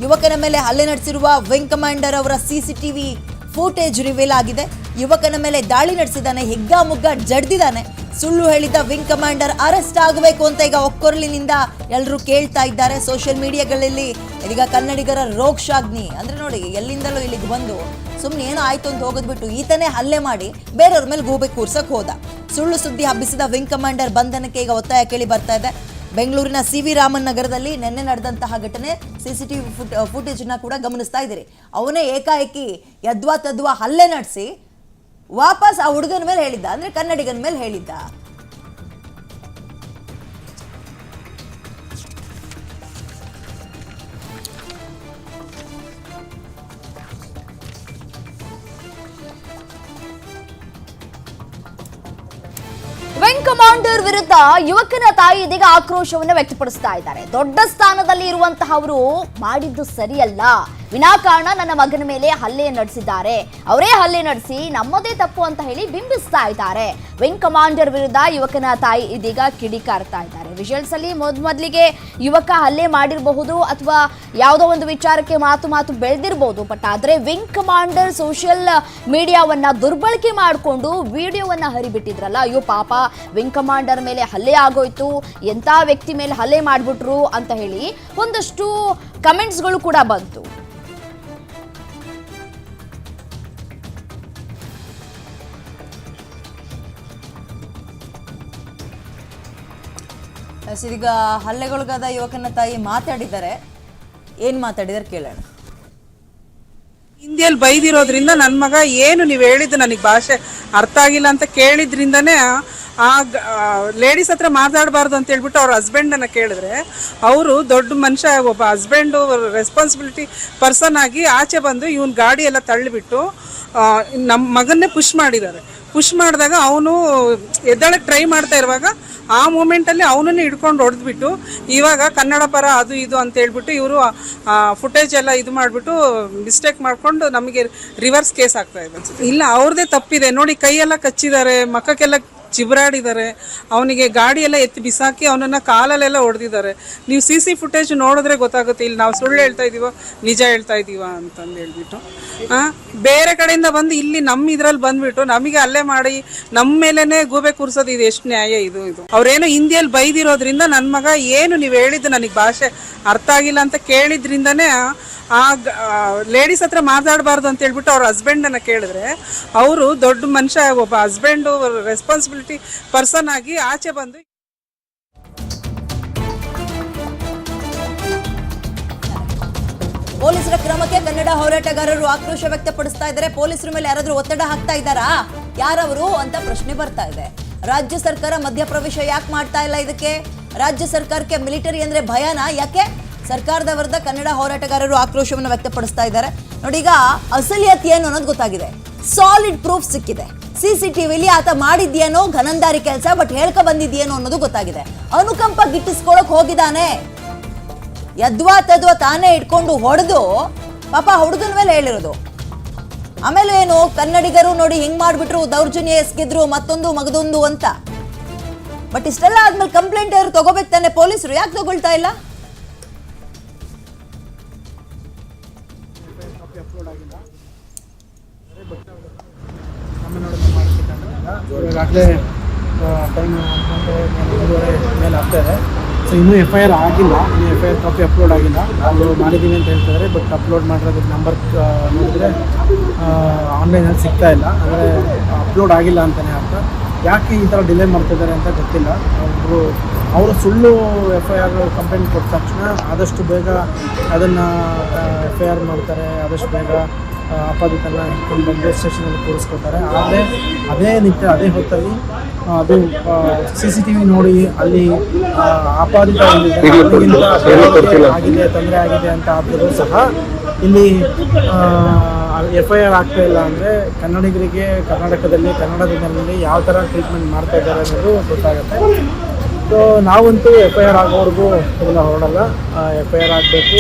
ಯುವಕನ ಮೇಲೆ ಹಲ್ಲೆ ನಡೆಸಿರುವ ವಿಂಗ್ ಕಮಾಂಡರ್ ಅವರ ಸಿಸಿಟಿವಿ ಫೂಟೇಜ್ ರಿವೀಲ್ ಆಗಿದೆ. ಯುವಕನ ಮೇಲೆ ದಾಳಿ ನಡೆಸಿದ್ದಾನೆ ಹಿಗ್ಗಾಮುಗ್ಗ ಜಡ್ದಿದ್ದಾನೆ ಸುಳ್ಳು ಹೇಳಿದ್ದ ವಿಂಗ್ ಕಮಾಂಡರ್ ಅರೆಸ್ಟ್ ಆಗಬೇಕು ಅಂತ ಈಗ ಒಕ್ಕೊರಲಿನಿಂದ ಎಲ್ಲರೂ ಕೇಳ್ತಾ ಇದ್ದಾರೆ ಸೋಷಿಯಲ್ ಮೀಡಿಯಾಗಳಲ್ಲಿ. ಇದೀಗ ಕನ್ನಡಿಗರ ರೋಕ್ಷಾಗ್ನಿ. ಅಂದ್ರೆ ನೋಡಿ, ಎಲ್ಲಿಂದಲೂ ಇಲ್ಲಿಗೆ ಬಂದು ಸುಮ್ಮನೆ ಏನೋ ಆಯ್ತು ಅಂತ ಹೋಗೋದ್ಬಿಟ್ಟು ಈತನೇ ಹಲ್ಲೆ ಮಾಡಿ ಬೇರೆಯವ್ರ ಮೇಲೆ ಗೂಬೆ ಕೂರ್ಸಕ್ ಹೋದ. ಸುಳ್ಳು ಸುದ್ದಿ ಹಬ್ಬಿಸಿದ ವಿಂಗ್ ಕಮಾಂಡರ್ ಬಂಧನಕ್ಕೆ ಈಗ ಒತ್ತಾಯ ಕೇಳಿ ಬರ್ತಾ ಇದೆ. ಬೆಂಗಳೂರಿನ ಸಿ ವಿ ರಾಮನ್ ನಗರದಲ್ಲಿ ನಿನ್ನೆ ನಡೆದಂತಹ ಘಟನೆ ಸಿಸಿಟಿವಿ ಫುಟ್ ಫುಟೇಜ್ನ ಕೂಡ ಗಮನಿಸ್ತಾ ಇದ್ದೀರಿ. ಅವನೇ ಏಕಾಏಕಿ ಯದ್ವಾ ತದ್ವಾ ಹಲ್ಲೆ ನಡೆಸಿ ವಾಪಸ್ ಆ ಹುಡುಗನ ಮೇಲೆ ಹೇಳಿದ್ದ, ಅಂದ್ರೆ ಕನ್ನಡಿಗನ ಮೇಲೆ ಹೇಳಿದ್ದ. ಕಮಾಂಡರ್ ವಿರುದ್ಧ ಯುವಕನ ತಾಯಿ ಇದೀಗ ಆಕ್ರೋಶವನ್ನು ವ್ಯಕ್ತಪಡಿಸ್ತಾ ಇದ್ದಾರೆ. ದೊಡ್ಡ ಸ್ಥಾನದಲ್ಲಿ ಇರುವಂತಹವರು ಮಾಡಿದ್ದು ಸರಿಯಲ್ಲ. ವಿನಾಕಾರಣ ನನ್ನ ಮಗನ ಮೇಲೆ ಹಲ್ಲೆ ನಡೆಸಿದ್ದಾರೆ. ಅವರೇ ಹಲ್ಲೆ ನಡೆಸಿ ನಮ್ಮದೇ ತಪ್ಪು ಅಂತ ಹೇಳಿ ಬಿಂಬಿಸ್ತಾ ಇದ್ದಾರೆ. ವಿಂಗ್ ಕಮಾಂಡರ್ ವಿರುದ್ಧ ಯುವಕನ ತಾಯಿ ಇದೀಗ ಕಿಡಿಕಾರ್ತಾ ಇದ್ದಾರೆ. ವಿಜುವಲ್ಸ್ ಅಲ್ಲಿ ಮೊದ್ ಮೊದಲಿಗೆ ಯುವಕ ಹಲ್ಲೆ ಮಾಡಿರಬಹುದು ಅಥವಾ ಯಾವುದೋ ಒಂದು ವಿಚಾರಕ್ಕೆ ಮಾತು ಮಾತು ಬೆಳೆದಿರಬಹುದು ಬಟ್ ಆದ್ರೆ ವಿಂಗ್ ಕಮಾಂಡರ್ ಸೋಷಿಯಲ್ ಮೀಡಿಯಾವನ್ನ ದುರ್ಬಳಕೆ ಮಾಡಿಕೊಂಡು ವಿಡಿಯೋವನ್ನ ಹರಿಬಿಟ್ಟಿದ್ರಲ್ಲ, ಅಯ್ಯೋ ಪಾಪ ವಿಂಗ್ ಕಮಾಂಡರ್ ಮೇಲೆ ಹಲ್ಲೆ ಆಗೋಯ್ತು, ಎಂಥ ವ್ಯಕ್ತಿ ಮೇಲೆ ಹಲ್ಲೆ ಮಾಡಿಬಿಟ್ರು ಅಂತ ಹೇಳಿ ಒಂದಷ್ಟು ಕಮೆಂಟ್ಸ್ಗಳು ಕೂಡ ಬಂತು. ಎಸ್, ಹಲ್ಲೆಗೊಳಗಾದ ಯುವಕನ ತಾಯಿ ಮಾತಾಡಿದ್ದಾರೆ. ಏನ್ ಮಾತಾಡಿದಾರೆ ಕೇಳೋಣ. ಹಿಂದಿಯಲ್ಲಿ ಬೈದಿರೋದ್ರಿಂದ ನನ್ನ ಮಗ ಏನು ನೀವು ಹೇಳಿದ್ದು ನನಗೆ ಭಾಷೆ ಅರ್ಥ ಆಗಿಲ್ಲ ಅಂತ ಕೇಳಿದ್ರಿಂದನೇ ಆ ಲೇಡೀಸ್ ಹತ್ರ ಮಾತಾಡಬಾರ್ದು ಅಂತ ಹೇಳ್ಬಿಟ್ಟು ಅವ್ರ ಹಸ್ಬೆಂಡನ್ನು ಕೇಳಿದ್ರೆ ಅವರು ದೊಡ್ಡ ಮನುಷ್ಯ ಒಬ್ಬ ಹಸ್ಬೆಂಡು ರೆಸ್ಪಾನ್ಸಿಬಿಲಿಟಿ ಪರ್ಸನ್ ಆಗಿ ಆಚೆ ಬಂದು ಇವನ್ ಗಾಡಿ ಎಲ್ಲ ತಳ್ಳಿಬಿಟ್ಟು ನಮ್ಮ ಮಗನ್ನೇ ಪುಷ್ ಮಾಡಿದ್ದಾರೆ. ಪುಷ್ ಮಾಡಿದಾಗ ಅವನು ಎದ್ದಾಳಕ್ಕೆ ಟ್ರೈ ಮಾಡ್ತಾ ಇರುವಾಗ ಆ ಮೂಮೆಂಟಲ್ಲಿ ಅವನನ್ನು ಹಿಡ್ಕೊಂಡು ಹೊಡೆದ್ಬಿಟ್ಟು, ಇವಾಗ ಕನ್ನಡ ಪರ ಅದು ಇದು ಅಂತ ಹೇಳ್ಬಿಟ್ಟು ಇವರು ಫುಟೇಜ್ ಎಲ್ಲ ಇದು ಮಾಡಿಬಿಟ್ಟು ಮಿಸ್ಟೇಕ್ ಮಾಡಿಕೊಂಡು ನಮಗೆ ರಿವರ್ಸ್ ಕೇಸ್ ಆಗ್ತಾ ಇದೆ ಇಲ್ಲ, ಅವ್ರದೇ ತಪ್ಪಿದೆ. ನೋಡಿ, ಕೈಯೆಲ್ಲ ಕಚ್ಚಿದ್ದಾರೆ, ಮಕ್ಕಕ್ಕೆಲ್ಲ ಚಿಬರಾಡಿದ್ದಾರೆ. ಅವನಿಗೆ ಗಾಡಿಯೆಲ್ಲ ಎತ್ತಿ ಬಿಸಾಕಿ ಅವನನ್ನು ಕಾಲಲ್ಲೆಲ್ಲ ಹೊಡೆದಿದ್ದಾರೆ. ನೀವು ಸಿ ಸಿ ಫುಟೇಜ್ ನೋಡಿದ್ರೆ ಗೊತ್ತಾಗುತ್ತೆ, ಇಲ್ಲಿ ನಾವು ಸುಳ್ಳು ಹೇಳ್ತಾ ಇದೀವ, ನಿಜ ಹೇಳ್ತಾ ಇದೀವ ಅಂತಂದು ಹೇಳ್ಬಿಟ್ಟು. ಬೇರೆ ಕಡೆಯಿಂದ ಬಂದು ಇಲ್ಲಿ ನಮ್ಮ ಇದ್ರಲ್ಲಿ ಬಂದ್ಬಿಟ್ಟು ನಮಗೆ ಅಲ್ಲೇ ಮಾಡಿ, ನಮ್ಮ ಮೇಲೇ ಗೂಬೆ ಕೂರಿಸೋದು ಇದು ಎಷ್ಟು ನ್ಯಾಯ ಇದು ಇದು. ಅವ್ರೇನು ಹಿಂದಿಯಲ್ಲಿ ಬೈದಿರೋದ್ರಿಂದ ನನ್ನ ಮಗ ಏನು ನೀವು ಹೇಳಿದ್ದು ನನಗೆ ಭಾಷೆ ಅರ್ಥ ಆಗಿಲ್ಲ ಅಂತ ಕೇಳಿದ್ರಿಂದನೇ ಆ ಲೇಡೀಸ್ ಹತ್ರ ಮಾತಾಡಬಾರ್ದು ಅಂತ ಹೇಳ್ಬಿಟ್ಟು ಅವ್ರ ಹಸ್ಬೆಂಡನ್ನು ಕೇಳಿದ್ರೆ, ಅವರು ದೊಡ್ಡ ಮನುಷ್ಯ, ಒಬ್ಬ ಹಸ್ಬೆಂಡು ರೆಸ್ಪಾನ್ಸಿಬಿಲಿಟಿ ಪರ್ಸನ್ ಆಗಿ ಆಚೆ ಬಂದು ಪೊಲೀಸರ ಕ್ರಮಕ್ಕೆ ಕನ್ನಡ ಹೋರಾಟಗಾರರು ಆಕ್ರೋಶ ವ್ಯಕ್ತಪಡಿಸ್ತಾ ಇದ್ದಾರೆ. ಪೊಲೀಸರ ಮೇಲೆ ಯಾರಾದರೂ ಒತ್ತಡ ಹಾಕ್ತಾ ಇದ್ದಾರಾ? ಯಾರವರು ಅಂತ ಪ್ರಶ್ನೆ ಬರ್ತಾ ಇದೆ. ರಾಜ್ಯ ಸರ್ಕಾರ ಮಧ್ಯಪ್ರವೇಶ ಯಾಕೆ ಮಾಡ್ತಾ ಇಲ್ಲ ಇದಕ್ಕೆ? ರಾಜ್ಯ ಸರ್ಕಾರಕ್ಕೆ ಮಿಲಿಟರಿ ಅಂದ್ರೆ ಭಯನಾ? ಯಾಕೆ? ಸರ್ಕಾರದ ವಿರುದ್ಧ ಕನ್ನಡ ಹೋರಾಟಗಾರರು ಆಕ್ರೋಶವನ್ನು ವ್ಯಕ್ತಪಡಿಸ್ತಾ ಇದ್ದಾರೆ. ನೋಡಿ ಈಗ ಅಸಲಿಯತ್ ಏನು ಅನ್ನೋದು ಗೊತ್ತಾಗಿದೆ. ಸಾಲಿಡ್ ಪ್ರೂಫ್ ಸಿಕ್ಕಿದೆ. ಸಿ ಸಿ ಟಿವಿಲಿ ಆತ ಮಾಡಿದ್ಯೇನೋ ಘನಂದಾರಿ ಕೆಲಸ ಬಟ್ ಹೇಳ್ಕ ಬಂದಿದ್ಯೇನೋ ಅನ್ನೋದು ಗೊತ್ತಾಗಿದೆ. ಅನುಕಂಪ ಗಿಟ್ಟಿಸ್ಕೊಳಕ್ ಹೋಗಿದ್ದಾನೆ. ಯದ್ವಾ ತದ್ವಾ ತಾನೇ ಇಟ್ಕೊಂಡು ಹೊಡೆದು ಪಾಪ ಹುಡುಗನ ಮೇಲೆ ಹೇಳಿರೋದು. ಆಮೇಲೆ ಏನು, ಕನ್ನಡಿಗರು ನೋಡಿ ಹಿಂಗ್ ಮಾಡ್ಬಿಟ್ರು, ದೌರ್ಜನ್ಯ ಎಸ್ಗಿದ್ರು, ಮತ್ತೊಂದು ಮಗದೊಂದು ಅಂತ. ಬಟ್ ಇಷ್ಟೆಲ್ಲ ಆದ್ಮೇಲೆ ಕಂಪ್ಲೇಂಟ್ ಯಾರು ತಗೋಬೇಕು ತಾನೆ? ಪೊಲೀಸರು ಯಾಕೆ ತಗೊಳ್ತಾ ಇಲ್ಲ? ಈಗಾಗಲೇ ಟೈಮ್ ಒಂದು ಒಂದೂವರೆ ಮೇಲೆ ಆಗ್ತಾ ಇದೆ. ಸೊ ಇನ್ನೂ ಎಫ್ ಐ ಆರ್ ಆಗಿಲ್ಲ, ಇನ್ನೂ F I R copy upload ಆಗಿಲ್ಲ. ಅವರು ಮಾಡಿದ್ದೀನಿ ಅಂತ ಹೇಳ್ತಿದ್ದಾರೆ ಬಟ್ ಅಪ್ಲೋಡ್ ಮಾಡಿರೋದಕ್ಕೆ ನಂಬರ್ ನೋಡಿದ್ರೆ ಆನ್ಲೈನಲ್ಲಿ ಸಿಗ್ತಾ ಇಲ್ಲ. ಅಂದರೆ ಅಪ್ಲೋಡ್ ಆಗಿಲ್ಲ ಅಂತಲೇ ಅರ್ಥ. ಯಾಕೆ ಈ ಥರ ಡಿಲೇ ಮಾಡ್ತಿದ್ದಾರೆ ಅಂತ ಗೊತ್ತಿಲ್ಲ. ಅವರು ಅವರು ಸುಳ್ಳು ಎಫ್ ಐ ಆರ್ ಕಂಪ್ಲೇಂಟ್ ಕೊಟ್ಟ ತಕ್ಷಣ ಆದಷ್ಟು ಬೇಗ ಅದನ್ನು ಎಫ್ ಐ ಆರ್ ಮಾಡ್ತಾರೆ, ಆದಷ್ಟು ಬೇಗ ಇಟ್ಕೊಂಡು ಬಂದು ಸ್ಟೇಷನಲ್ಲಿ ಕೂರಿಸ್ಕೊತಾರೆ ಆದರೆ ಅದೇ ನಿತ್ಯ ಅದೇ ಹೊತ್ತಲ್ಲಿ ಅದು ಸಿ ಸಿ ಟಿ ವಿ ನೋಡಿ ಅಲ್ಲಿ ಆಪಾದಿತ ಆಗಿದೆ ತೊಂದರೆ ಆಗಿದೆ ಅಂತ ಆದರೂ ಸಹ ಇಲ್ಲಿ ಎಫ್ ಐ ಆರ್ ಆಗ್ತಾ ಇಲ್ಲ ಅಂದರೆ ಕನ್ನಡಿಗರಿಗೆ ಕರ್ನಾಟಕದಲ್ಲಿ ಕನ್ನಡ ದಿನದಲ್ಲಿ ಯಾವ ಥರ ಟ್ರೀಟ್ಮೆಂಟ್ ಮಾಡ್ತಾ ಇದ್ದಾರೆ ಅನ್ನೋದು ಗೊತ್ತಾಗುತ್ತೆ. ಸೊ ನಾವಂತೂ ಎಫ್ ಐ ಆರ್ ಆಗೋವರೆಗೂ ಎಲ್ಲ ಹೊರಡಲ್ಲ. ಎಫ್ ಐ ಆರ್ ಆಗಬೇಕು.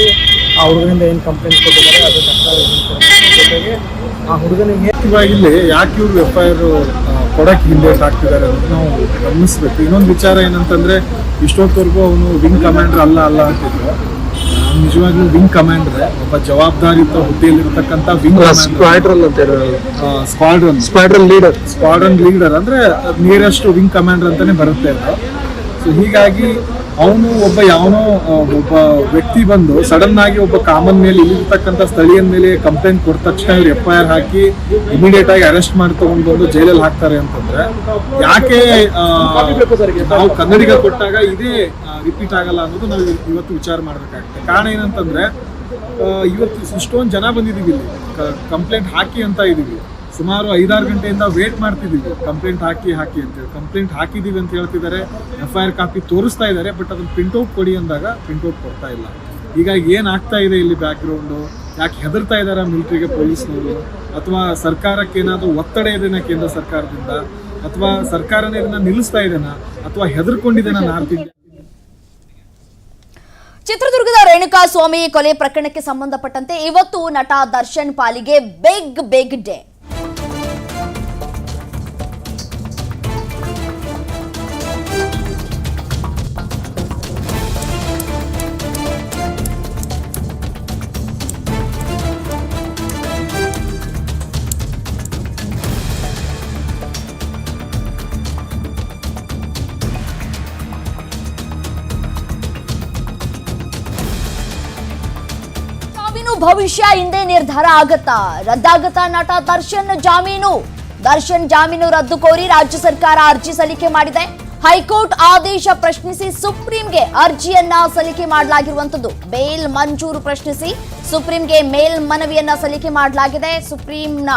ಆ ಹುಡುಗನಿಂದ ಏನು ಕಂಪ್ಲೇಂಟ್ ಕೊಟ್ಟಿದ್ದಾರೆ ಅದು ಜೊತೆಗೆ ಆ ಹುಡುಗನಿಗೆ ಇಲ್ಲಿ ಯಾಕೆ ಇವ್ರು ಎಫ್ ಐ ಆರ್ ಕೊಡಕ್ಕೆ ಹಿಂದೆ ಆಗ್ತಿದ್ದಾರೆ ಅಂತ ನಾವು ಗಮನಿಸ್ಬೇಕು. ಇನ್ನೊಂದು ವಿಚಾರ ಏನಂತಂದ್ರೆ ಇಷ್ಟೊತ್ತವರೆಗೂ ಅವನು ವಿಂಗ್ ಕಮಾಂಡರ್ ಅಲ್ಲ ಅಲ್ಲ ಅಂತಿದ್ರು. ನಿಜವಾಗ್ಲೂ ವಿಂಗ್ ಕಮಾಂಡರ್ ಒಬ್ಬ ಜವಾಬ್ದಾರಿಯುತ ಹುದ್ದೆಯಲ್ಲಿರ್ತಕ್ಕಂಥ ವಿಂಗ್ ಸ್ಕ್ವಾಡ್ರನ್ ಅಂತ squadron squadron leader squadron leader ಅಂದ್ರೆ ನಿಯರೆಸ್ಟ್ ವಿಂಗ್ ಕಮಾಂಡರ್ ಅಂತಾನೆ ಬರುತ್ತೆ ಅದು. ಸೊ ಹೀಗಾಗಿ ಅವನು ಒಬ್ಬ ಯಾವನೋ ಒಬ್ಬ ವ್ಯಕ್ತಿ ಬಂದು ಸಡನ್ ಆಗಿ ಒಬ್ಬ ಕಾಮನ್ ಮೇಲೆ ಇಲ್ಲಿರ್ತಕ್ಕಂಥ ಸ್ಥಳೀಯನ ಮೇಲೆ ಕಂಪ್ಲೇಂಟ್ ಕೊಟ್ಟ ತಕ್ಷಣ ಇವ್ರು ಎಫ್ ಐ ಆರ್ ಹಾಕಿ ಇಮಿಡಿಯೇಟ್ ಆಗಿ ಅರೆಸ್ಟ್ ಮಾಡಿ ತಗೊಂಡು ಜೈಲಲ್ಲಿ ಹಾಕ್ತಾರೆ ಅಂತಂದ್ರೆ, ಯಾಕೆ ನಾವು ಕನ್ನಡಿಗ ಕೊಟ್ಟಾಗ ಇದೇ ರಿಪೀಟ್ ಆಗಲ್ಲ ಅನ್ನೋದು ನಾವು ಇವತ್ತು ವಿಚಾರ ಮಾಡ್ಬೇಕಾಗುತ್ತೆ. ಕಾರಣ ಏನಂತಂದ್ರೆ ಇವತ್ತು ಇಷ್ಟೊಂದು ಜನ ಬಂದಿದ್ದೀವಿ ಇಲ್ಲಿ. ಕಂಪ್ಲೇಂಟ್ ಹಾಕಿ ಅಂತ ಇದೀವಿ ಸುಮಾರು ಐದಾರು ಗಂಟೆಯಿಂದ ವೇಟ್ ಮಾಡ್ತಿದ್ದೀವಿ. ಕಂಪ್ಲೇಂಟ್ ಹಾಕಿ ಹಾಕಿ ಅಂತೇಳಿ ಕಂಪ್ಲೇಂಟ್ ಹಾಕಿದ್ದೀವಿ ಅಂತ ಹೇಳ್ತಿದ್ದಾರೆ. ಎಫ್ ಐ ಆರ್ ಕಾಪಿ ತೋರಿಸ್ತಾ ಇದ್ದಾರೆ ಬಟ್ ಅದನ್ನು ಪ್ರಿಂಟ್ಔಟ್ ಕೊಡಿ ಅಂದಾಗ ಪ್ರಿಂಟ್ಔಟ್ ಕೊಡ್ತಾ ಇಲ್ಲ. ಹೀಗಾಗಿ ಏನಾಗ್ತಾ ಇದೆ ಇಲ್ಲಿ ಬ್ಯಾಕ್ಗ್ರೌಂಡು ಯಾಕೆ ಹೆದರ್ತಾ ಇದ್ದಾರೆ ಮಿಲಿಟರಿಗೆ ಪೊಲೀಸ್ನವರು ಅಥವಾ ಸರ್ಕಾರಕ್ಕೆ ಏನಾದರೂ ಒತ್ತಡ ಇದೆನಾ ಕೇಂದ್ರ ಸರ್ಕಾರದಿಂದ? ಅಥವಾ ಸರ್ಕಾರನೇ ಇದನ್ನ ನಿಲ್ಲಿಸ್ತಾ ಇದೆನಾ? ಅಥವಾ ಹೆದರ್ಕೊಂಡಿದೆನಾ ನಾರ್ತ್ ಇಂಡಿಯಾ ಚಿತ್ರದುರ್ಗದ ರೇಣುಕಾಸ್ವಾಮಿ ಕೊಲೆ ಪ್ರಕರಣಕ್ಕೆ ಸಂಬಂಧಪಟ್ಟಂತೆ ಇವತ್ತು ನಟ ದರ್ಶನ್ ಪಾಲಿಗೆ ಬಿಗ್ ಬಿಗ್ ಡೇ ಭವಿಷ್ಯ ಹಿಂದೆ ನಿರ್ಧಾರ ಆಗತ್ತಾ. ರದ್ದಾಗತ್ತಾ ನಟ ದರ್ಶನ್ ಜಾಮೀನು. ದರ್ಶನ್ ಜಾಮೀನು ರದ್ದು ಕೋರಿ ರಾಜ್ಯ ಸರ್ಕಾರ ಅರ್ಜಿ ಸಲ್ಲಿಕೆ ಮಾಡಿದೆ. ಹೈಕೋರ್ಟ್ ಆದೇಶ ಪ್ರಶ್ನಿಸಿ ಸುಪ್ರೀಂಗೆ ಅರ್ಜಿಯನ್ನ ಸಲ್ಲಿಕೆ ಮಾಡಲಾಗಿರುವಂತದ್ದು ಬೇಲ್ ಮಂಜೂರು ಪ್ರಶ್ನಿಸಿ ಸುಪ್ರೀಂಗೆ ಮೇಲ್ ಮನವಿಯನ್ನ ಸಲ್ಲಿಕೆ ಮಾಡಲಾಗಿದೆ. ಸುಪ್ರೀಂನ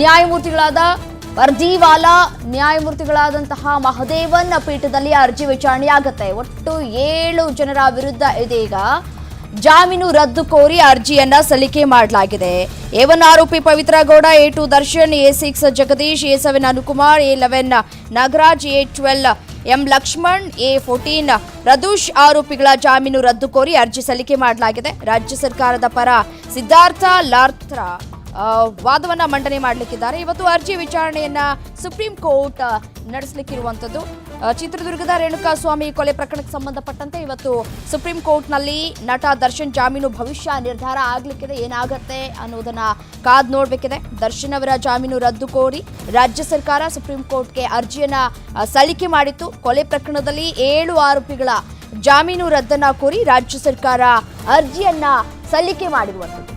ನ್ಯಾಯಮೂರ್ತಿಗಳಾದ ವರ್ದಿವಾಲಾ, ನ್ಯಾಯಮೂರ್ತಿಗಳಾದಂತಹ ಮಹದೇವನ್ ಪೀಠದಲ್ಲಿ ಅರ್ಜಿ ವಿಚಾರಣೆಯಾಗುತ್ತೆ. ಒಟ್ಟು ಏಳು ಜನರ ವಿರುದ್ಧ ಇದೀಗ ಜಾಮೀನು ರದ್ದು ಕೋರಿ ಅರ್ಜಿಯನ್ನ ಸಲ್ಲಿಕೆ ಮಾಡಲಾಗಿದೆ. ಎ ಒನ್ ಆರೋಪಿ Pavithra Gowda A two Darshan A six Jagadish A seven Anukumar A eleven Nagaraj A twelve M Lakshman A fourteen ರದೂಶ್ ಆರೋಪಿಗಳ ಜಾಮೀನು ರದ್ದು ಕೋರಿ ಅರ್ಜಿ ಸಲ್ಲಿಕೆ ಮಾಡಲಾಗಿದೆ. ರಾಜ್ಯ ಸರ್ಕಾರದ ಪರ ಸಿದ್ಧಾರ್ಥ ಲಾರ್ತ್ರ ವಾದವನ್ನು ಮಂಡನೆ ಮಾಡಲಿಕ್ಕಿದ್ದಾರೆ. ಇವತ್ತು ಅರ್ಜಿ ವಿಚಾರಣೆಯನ್ನ ಸುಪ್ರೀಂ ಕೋರ್ಟ್ ನಡೆಸಲಿಕ್ಕಿರುವಂಥದ್ದು ಚಿತ್ರದುರ್ಗದ ರೇಣುಕಾಸ್ವಾಮಿ ಕೊಲೆ ಪ್ರಕರಣಕ್ಕೆ ಸಂಬಂಧಪಟ್ಟಂತೆ ಇವತ್ತು ಸುಪ್ರೀಂ ಕೋರ್ಟ್ನಲ್ಲಿ ನಟ ದರ್ಶನ್ ಜಾಮೀನು ಭವಿಷ್ಯ ನಿರ್ಧಾರ ಆಗಲಿಕ್ಕಿದೆ, ಏನಾಗತ್ತೆ ಅನ್ನೋದನ್ನ ಕಾದ್ ನೋಡಬೇಕಿದೆ. ದರ್ಶನ್ ಅವರ ಜಾಮೀನು ರದ್ದು ಕೋರಿ ರಾಜ್ಯ ಸರ್ಕಾರ ಸುಪ್ರೀಂ ಕೋರ್ಟ್ಗೆ ಅರ್ಜಿಯನ್ನ ಸಲ್ಲಿಕೆ ಮಾಡಿತ್ತು. ಕೊಲೆ ಪ್ರಕರಣದಲ್ಲಿ ಏಳು ಆರೋಪಿಗಳ ಜಾಮೀನು ರದ್ದನ್ನ ಕೋರಿ ರಾಜ್ಯ ಸರ್ಕಾರ ಅರ್ಜಿಯನ್ನ ಸಲ್ಲಿಕೆ ಮಾಡಿರುವಂಥದ್ದು.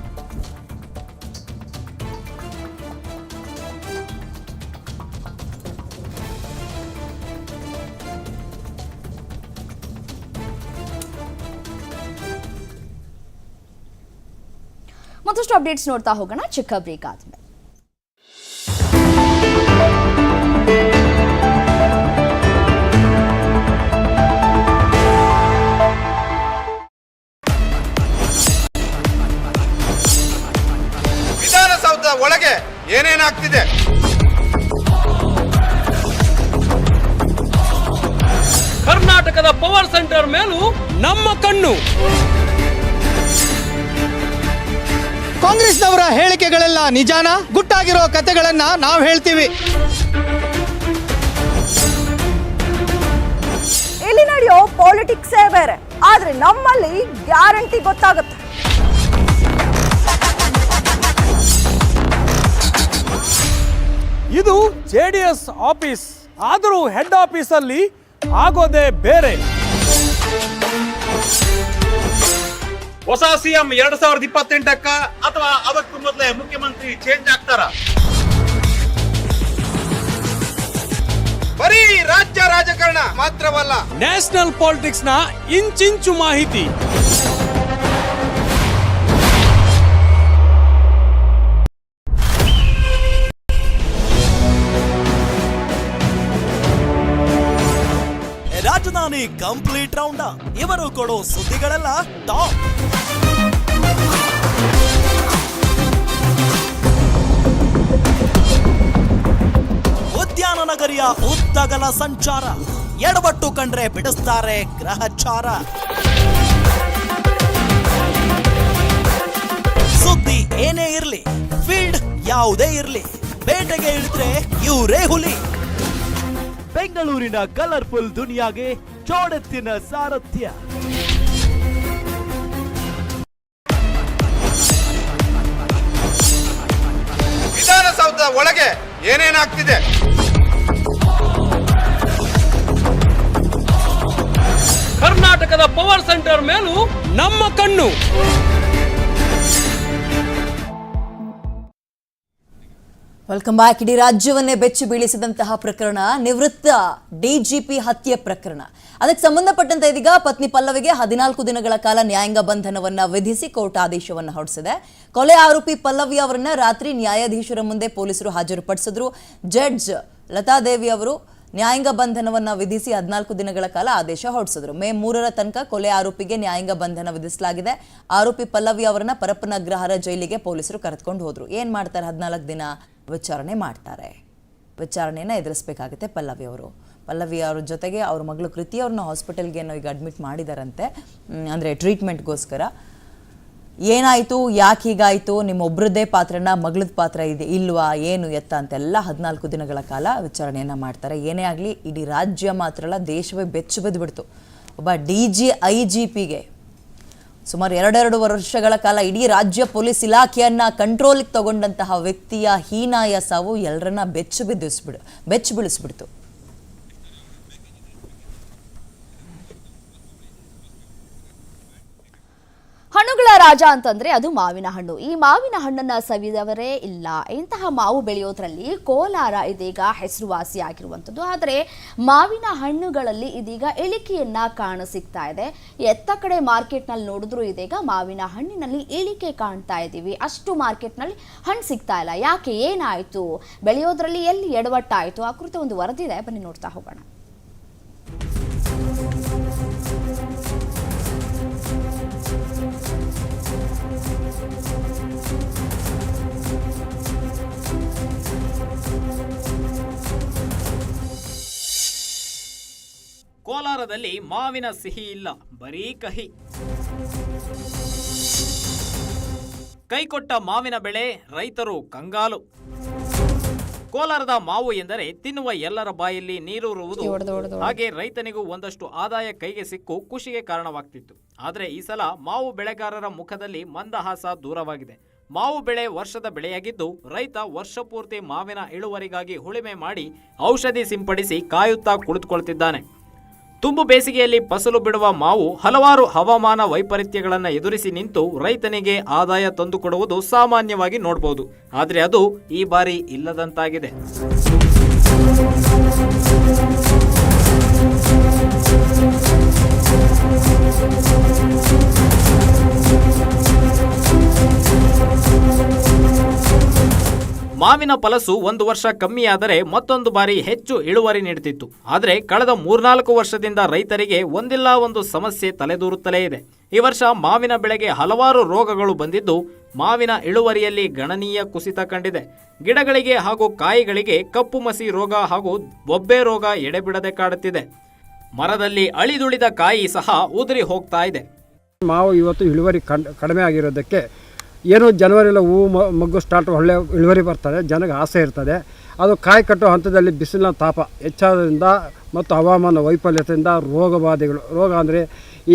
ಮತ್ತಷ್ಟು ಅಪ್ಡೇಟ್ಸ್ ನೋಡ್ತಾ ಹೋಗೋಣ. ಚಿಕ್ಕ ಬ್ರೇಕ್ ಆದ್ಮೇಲೆ. ವಿಧಾನಸೌಧದ ಒಳಗೆ ಏನೇನಾಗ್ತಿದೆ? ಕರ್ನಾಟಕದ ಪವರ್ ಸೆಂಟರ್ ಮೇಲೂ ನಮ್ಮ ಕಣ್ಣು. ಕಾಂಗ್ರೆಸ್ನವರ ಹೇಳಿಕೆಗಳೆಲ್ಲ ನಿಜಾನ? ಗುಟ್ಟಾಗಿರೋ ಕತೆಗಳನ್ನ ನಾವು ಹೇಳ್ತೀವಿ. ಇಲ್ಲಿ ನಡೆಯೋ ಪಾಲಿಟಿಕ್ಸೇ ಬೇರೆ. ಆದ್ರೆ ನಮ್ಮಲ್ಲಿ ಗ್ಯಾರಂಟಿ ಗೊತ್ತಾಗುತ್ತೆ. ಇದು ಜೆ ಡಿ ಎಸ್ ಆಫೀಸ್. ಆದರೂ ಹೆಡ್ ಆಫೀಸಲ್ಲಿ ಆಗೋದೇ ಬೇರೆ. ಹೊಸ ಸಿಎಂ ಎರಡ್ ಸಾವಿರದ ಇಪ್ಪತ್ತೆಂಟಕ್ಕ ಅಥವಾ ಅದಕ್ಕೂ ಮೊದಲೇ ಮುಖ್ಯಮಂತ್ರಿ ಚೇಂಜ್ ಆಗ್ತಾರ? ಬರೀ ರಾಜ್ಯ ರಾಜಕಾರಣ ಮಾತ್ರವಲ್ಲ. ನ್ಯಾಷನಲ್ ಪಾಲಿಟಿಕ್ಸ್ನ ಇಂಚಿಂಚು ಮಾಹಿತಿ. ರಾಜಧಾನಿ ಕಂಪ್ಲೀಟ್ ರೌಂಡ ಇವರು ಕೊಡೋ ಸುದ್ದಿಗಳೆಲ್ಲ ಟಾಪ್ ಉದ್ಯಾನ ನಗರಿಯ ಉದ್ದಗಲ ಸಂಚಾರ. ಎಡವಟ್ಟು ಕಂಡ್ರೆ ಬಿಡಿಸ್ತಾರೆ ಗ್ರಹಚಾರ ಸುದ್ದಿ ಏನೇ ಇರ್ಲಿ, ಫೀಲ್ಡ್ ಯಾವುದೇ ಇರ್ಲಿ, ಬೇಟೆಗೆ ಇಳಿದ್ರೆ ಇವರೇ ಹುಲಿ. ಬೆಂಗಳೂರಿನ ಕಲರ್ಫುಲ್ ದುನಿಯಾಗೆ ಚೋಡೆತ್ತಿನ ಸಾರಥ್ಯ. ವಿಧಾನಸೌಧದ ಒಳಗೆ ಏನೇನಾಗ್ತಿದೆ? ಕರ್ನಾಟಕದ ಪವರ್ ಸೆಂಟರ್ ಮೇಲೂ ನಮ್ಮ ಕಣ್ಣು. ವೆಲ್ಕಮ್ ಬ್ಯಾಕ್ ಇಡೀ ರಾಜ್ಯವನ್ನೇ ಬೆಚ್ಚಿ ಬೀಳಿಸಿದಂತಹ ಪ್ರಕರಣ ನಿವೃತ್ತ ಡಿಜಿಪಿ ಹತ್ಯೆ ಪ್ರಕರಣ. ಅದಕ್ಕೆ ಸಂಬಂಧಪಟ್ಟಂತೆ ಇದೀಗ ಪತ್ನಿ ಪಲ್ಲವಿಗೆ ಹದಿನಾಲ್ಕು ದಿನಗಳ ಕಾಲ ನ್ಯಾಯಾಂಗ ಬಂಧನವನ್ನ ವಿಧಿಸಿ ಕೋರ್ಟ್ ಆದೇಶವನ್ನು ಹೊರಡಿಸಿದೆ. ಕೊಲೆ ಆರೋಪಿ ಪಲ್ಲವಿ ಅವರನ್ನ ರಾತ್ರಿ ನ್ಯಾಯಾಧೀಶರ ಮುಂದೆ ಪೊಲೀಸರು ಹಾಜರುಪಡಿಸಿದ್ರು. ಜಡ್ಜ್ ಲತಾದೇವಿ ಅವರು ನ್ಯಾಯಾಂಗ ಬಂಧನವನ್ನ ವಿಧಿಸಿ ಹದಿನಾಲ್ಕು ದಿನಗಳ ಕಾಲ ಆದೇಶ ಹೊರಡಿಸಿದ್ರು. ಮೇ ಮೂರರ ತನಕ ಕೊಲೆ ಆರೋಪಿಗೆ ನ್ಯಾಯಾಂಗ ಬಂಧನ ವಿಧಿಸಲಾಗಿದೆ. ಆರೋಪಿ ಪಲ್ಲವಿ ಅವರನ್ನ ಪರಪ್ಪನಗ್ರಹಾರ ಜೈಲಿಗೆ ಪೊಲೀಸರು ಕರೆದುಕೊಂಡು ಹೋದ್ರು. ಏನ್ ಮಾಡ್ತಾರೆ? ಹದಿನಾಲ್ಕು ದಿನ ವಿಚಾರಣೆ ಮಾಡ್ತಾರೆ. ವಿಚಾರಣೆಯನ್ನ ಎದುರಿಸಬೇಕಾಗುತ್ತೆ ಪಲ್ಲವಿ ಅವರು. ಪಲ್ಲವಿ ಅವ್ರ ಜೊತೆಗೆ ಅವ್ರ ಮಗಳು ಕೃತಿ ಅವ್ರನ್ನ ಹಾಸ್ಪಿಟಲ್ಗೆ ಈಗ ಅಡ್ಮಿಟ್ ಮಾಡಿದಾರಂತೆ. ಅಂದರೆ ಟ್ರೀಟ್ಮೆಂಟ್ಗೋಸ್ಕರ ಏನಾಯಿತು? ಯಾಕೆ ಹೀಗಾಯಿತು? ನಿಮ್ಮ ಒಬ್ರದ್ದೇ ಪಾತ್ರನ? ಮಗಳದ ಪಾತ್ರ ಇದೆ, ಇಲ್ವಾ? ಏನು ಎತ್ತ ಅಂತೆಲ್ಲ ಹದಿನಾಲ್ಕು ದಿನಗಳ ಕಾಲ ವಿಚಾರಣೆಯನ್ನು ಮಾಡ್ತಾರೆ. ಏನೇ ಆಗಲಿ, ಇಡೀ ರಾಜ್ಯ ಮಾತ್ರ ಅಲ್ಲ ದೇಶವೇ ಬೆಚ್ಚು ಬಿದ್ದುಬಿಡ್ತು ಒಬ್ಬ ಡಿ ಜಿ ಐ ಜಿ ಪಿಗೆ ಸುಮಾರು ಎರಡೆರಡು ವರ್ಷಗಳ ಕಾಲ ಇಡೀ ರಾಜ್ಯ ಪೊಲೀಸ್ ಇಲಾಖೆಯನ್ನು ಕಂಟ್ರೋಲಿಗೆ ತಗೊಂಡಂತಹ ವ್ಯಕ್ತಿಯ ಹೀನಾಯ ಸಾವು ಎಲ್ಲರನ್ನ ಬೆಚ್ಚು ಬಿದ್ದಿಸ್ಬಿಡು ಬೆಚ್ಚು ಬೀಳಿಸ್ಬಿಡ್ತು. ಹಣ್ಣುಗಳ ರಾಜ ಅಂತಂದ್ರೆ ಅದು ಮಾವಿನ ಹಣ್ಣು. ಈ ಮಾವಿನ ಹಣ್ಣನ್ನ ಸವಿದವರೇ ಇಲ್ಲ. ಇಂತಹ ಮಾವು ಬೆಳೆಯೋದ್ರಲ್ಲಿ ಕೋಲಾರ ಇದೀಗ ಹೆಸರುವಾಸಿ ಆಗಿರುವಂಥದ್ದು. ಆದರೆ ಮಾವಿನ ಹಣ್ಣುಗಳಲ್ಲಿ ಇದೀಗ ಇಳಿಕೆಯನ್ನ ಕಾಣಸಿಗ್ತಾ ಇದೆ. ಎತ್ತ ಕಡೆ ಮಾರ್ಕೆಟ್ನಲ್ಲಿ ನೋಡಿದ್ರು ಇದೀಗ ಮಾವಿನ ಹಣ್ಣಿನಲ್ಲಿ ಇಳಿಕೆ ಕಾಣ್ತಾ ಇದ್ದೀವಿ ಅಷ್ಟು ಮಾರ್ಕೆಟ್ನಲ್ಲಿ ಹಣ್ಣು ಸಿಗ್ತಾ ಇಲ್ಲ. ಯಾಕೆ? ಏನಾಯಿತು? ಬೆಳೆಯೋದ್ರಲ್ಲಿ ಎಲ್ಲಿ ಎಡವಟ್ಟಾಯಿತು? ಆ ಕುರಿತು ಒಂದು ವರದಿದೆ ಬನ್ನಿ ನೋಡ್ತಾ ಹೋಗೋಣ. ಕೋಲಾರದಲ್ಲಿ ಮಾವಿನ ಸಿಹಿ ಇಲ್ಲ ಬರೀ ಕಹಿ. ಕೈಕೊಟ್ಟ ಮಾವಿನ ಬೆಳೆ ರೈತರು ಕಂಗಾಲು. ಕೋಲಾರದ ಮಾವು ಎಂದರೆ ತಿನ್ನುವ ಎಲ್ಲರ ಬಾಯಲ್ಲಿ ನೀರೂರುವುದು ಹಾಗೆ ರೈತನಿಗೂ ಒಂದಷ್ಟು ಆದಾಯ ಕೈಗೆ ಸಿಕ್ಕು ಖುಷಿಗೆ ಕಾರಣವಾಗ್ತಿತ್ತು. ಆದರೆ ಈ ಸಲ ಮಾವು ಬೆಳೆಗಾರರ ಮುಖದಲ್ಲಿ ಮಂದಹಾಸ ದೂರವಾಗಿದೆ. ಮಾವು ಬೆಳೆ ವರ್ಷದ ಬೆಳೆಯಾಗಿದ್ದು ರೈತ ವರ್ಷ ಪೂರ್ತಿ ಮಾವಿನ ಇಳುವರಿಗಾಗಿ ಉಳುಮೆ ಮಾಡಿ ಔಷಧಿ ಸಿಂಪಡಿಸಿ ಕಾಯುತ್ತಾ ಕುಳಿತುಕೊಳ್ತಿದ್ದಾನೆ. ತುಂಬು ಬೇಸಿಗೆಯಲ್ಲಿ ಫಸಲು ಬಿಡುವ ಮಾವು ಹಲವಾರು ಹವಾಮಾನ ವೈಪರೀತ್ಯಗಳನ್ನು ಎದುರಿಸಿ ನಿಂತು ರೈತನಿಗೆ ಆದಾಯ ತಂದುಕೊಡುವುದು ಸಾಮಾನ್ಯವಾಗಿ ನೋಡಬಹುದು ಆದರೆ ಅದು ಈ ಬಾರಿ ಇಲ್ಲದಂತಾಗಿದೆ. ಮಾವಿನ ಫಲಸು ಒಂದು ವರ್ಷ ಕಮ್ಮಿಯಾದರೆ ಮತ್ತೊಂದು ಬಾರಿ ಹೆಚ್ಚು ಇಳುವರಿ ನೀಡುತ್ತಿತ್ತು. ಆದರೆ ಕಳೆದ ಮೂರ್ನಾಲ್ಕು ವರ್ಷದಿಂದ ರೈತರಿಗೆ ಒಂದಿಲ್ಲ ಒಂದು ಸಮಸ್ಯೆ ತಲೆದೂರುತ್ತಲೇ ಇದೆ. ಈ ವರ್ಷ ಮಾವಿನ ಬೆಳೆಗೆ ಹಲವಾರು ರೋಗಗಳು ಬಂದಿದ್ದು ಮಾವಿನ ಇಳುವರಿಯಲ್ಲಿ ಗಣನೀಯ ಕುಸಿತ ಕಂಡಿದೆ. ಗಿಡಗಳಿಗೆ ಹಾಗೂ ಕಾಯಿಗಳಿಗೆ ಕಪ್ಪು ಮಸಿ ರೋಗ ಹಾಗೂ ಬೊಬ್ಬೆ ರೋಗ ಎಡೆಬಿಡದೆ ಕಾಡುತ್ತಿದೆ. ಮರದಲ್ಲಿ ಅಳಿದುಳಿದ ಕಾಯಿ ಸಹ ಉದುರಿ ಹೋಗ್ತಾ ಇದೆ. ಮಾವು ಇವತ್ತು ಇಳುವರಿ ಕಡ್ ಕಡಿಮೆ ಆಗಿರೋದಕ್ಕೆ ಏನೋ ಜನವರಿಲ್ಲ ಹೂವು ಮಗ್ಗು ಸ್ಟಾರ್ಟ್ ಒಳ್ಳೆ ಇಳುವರಿ ಬರ್ತದೆ ಜನಗೆ ಆಸೆ ಇರ್ತದೆ. ಅದು ಕಾಯಿ ಕಟ್ಟೋ ಹಂತದಲ್ಲಿ ಬಿಸಿಲಿನ ತಾಪ ಹೆಚ್ಚಾದ್ರಿಂದ ಮತ್ತು ಹವಾಮಾನ ವೈಫಲ್ಯತೆಯಿಂದ ರೋಗ ಬಾಧೆಗಳು ರೋಗ ಅಂದರೆ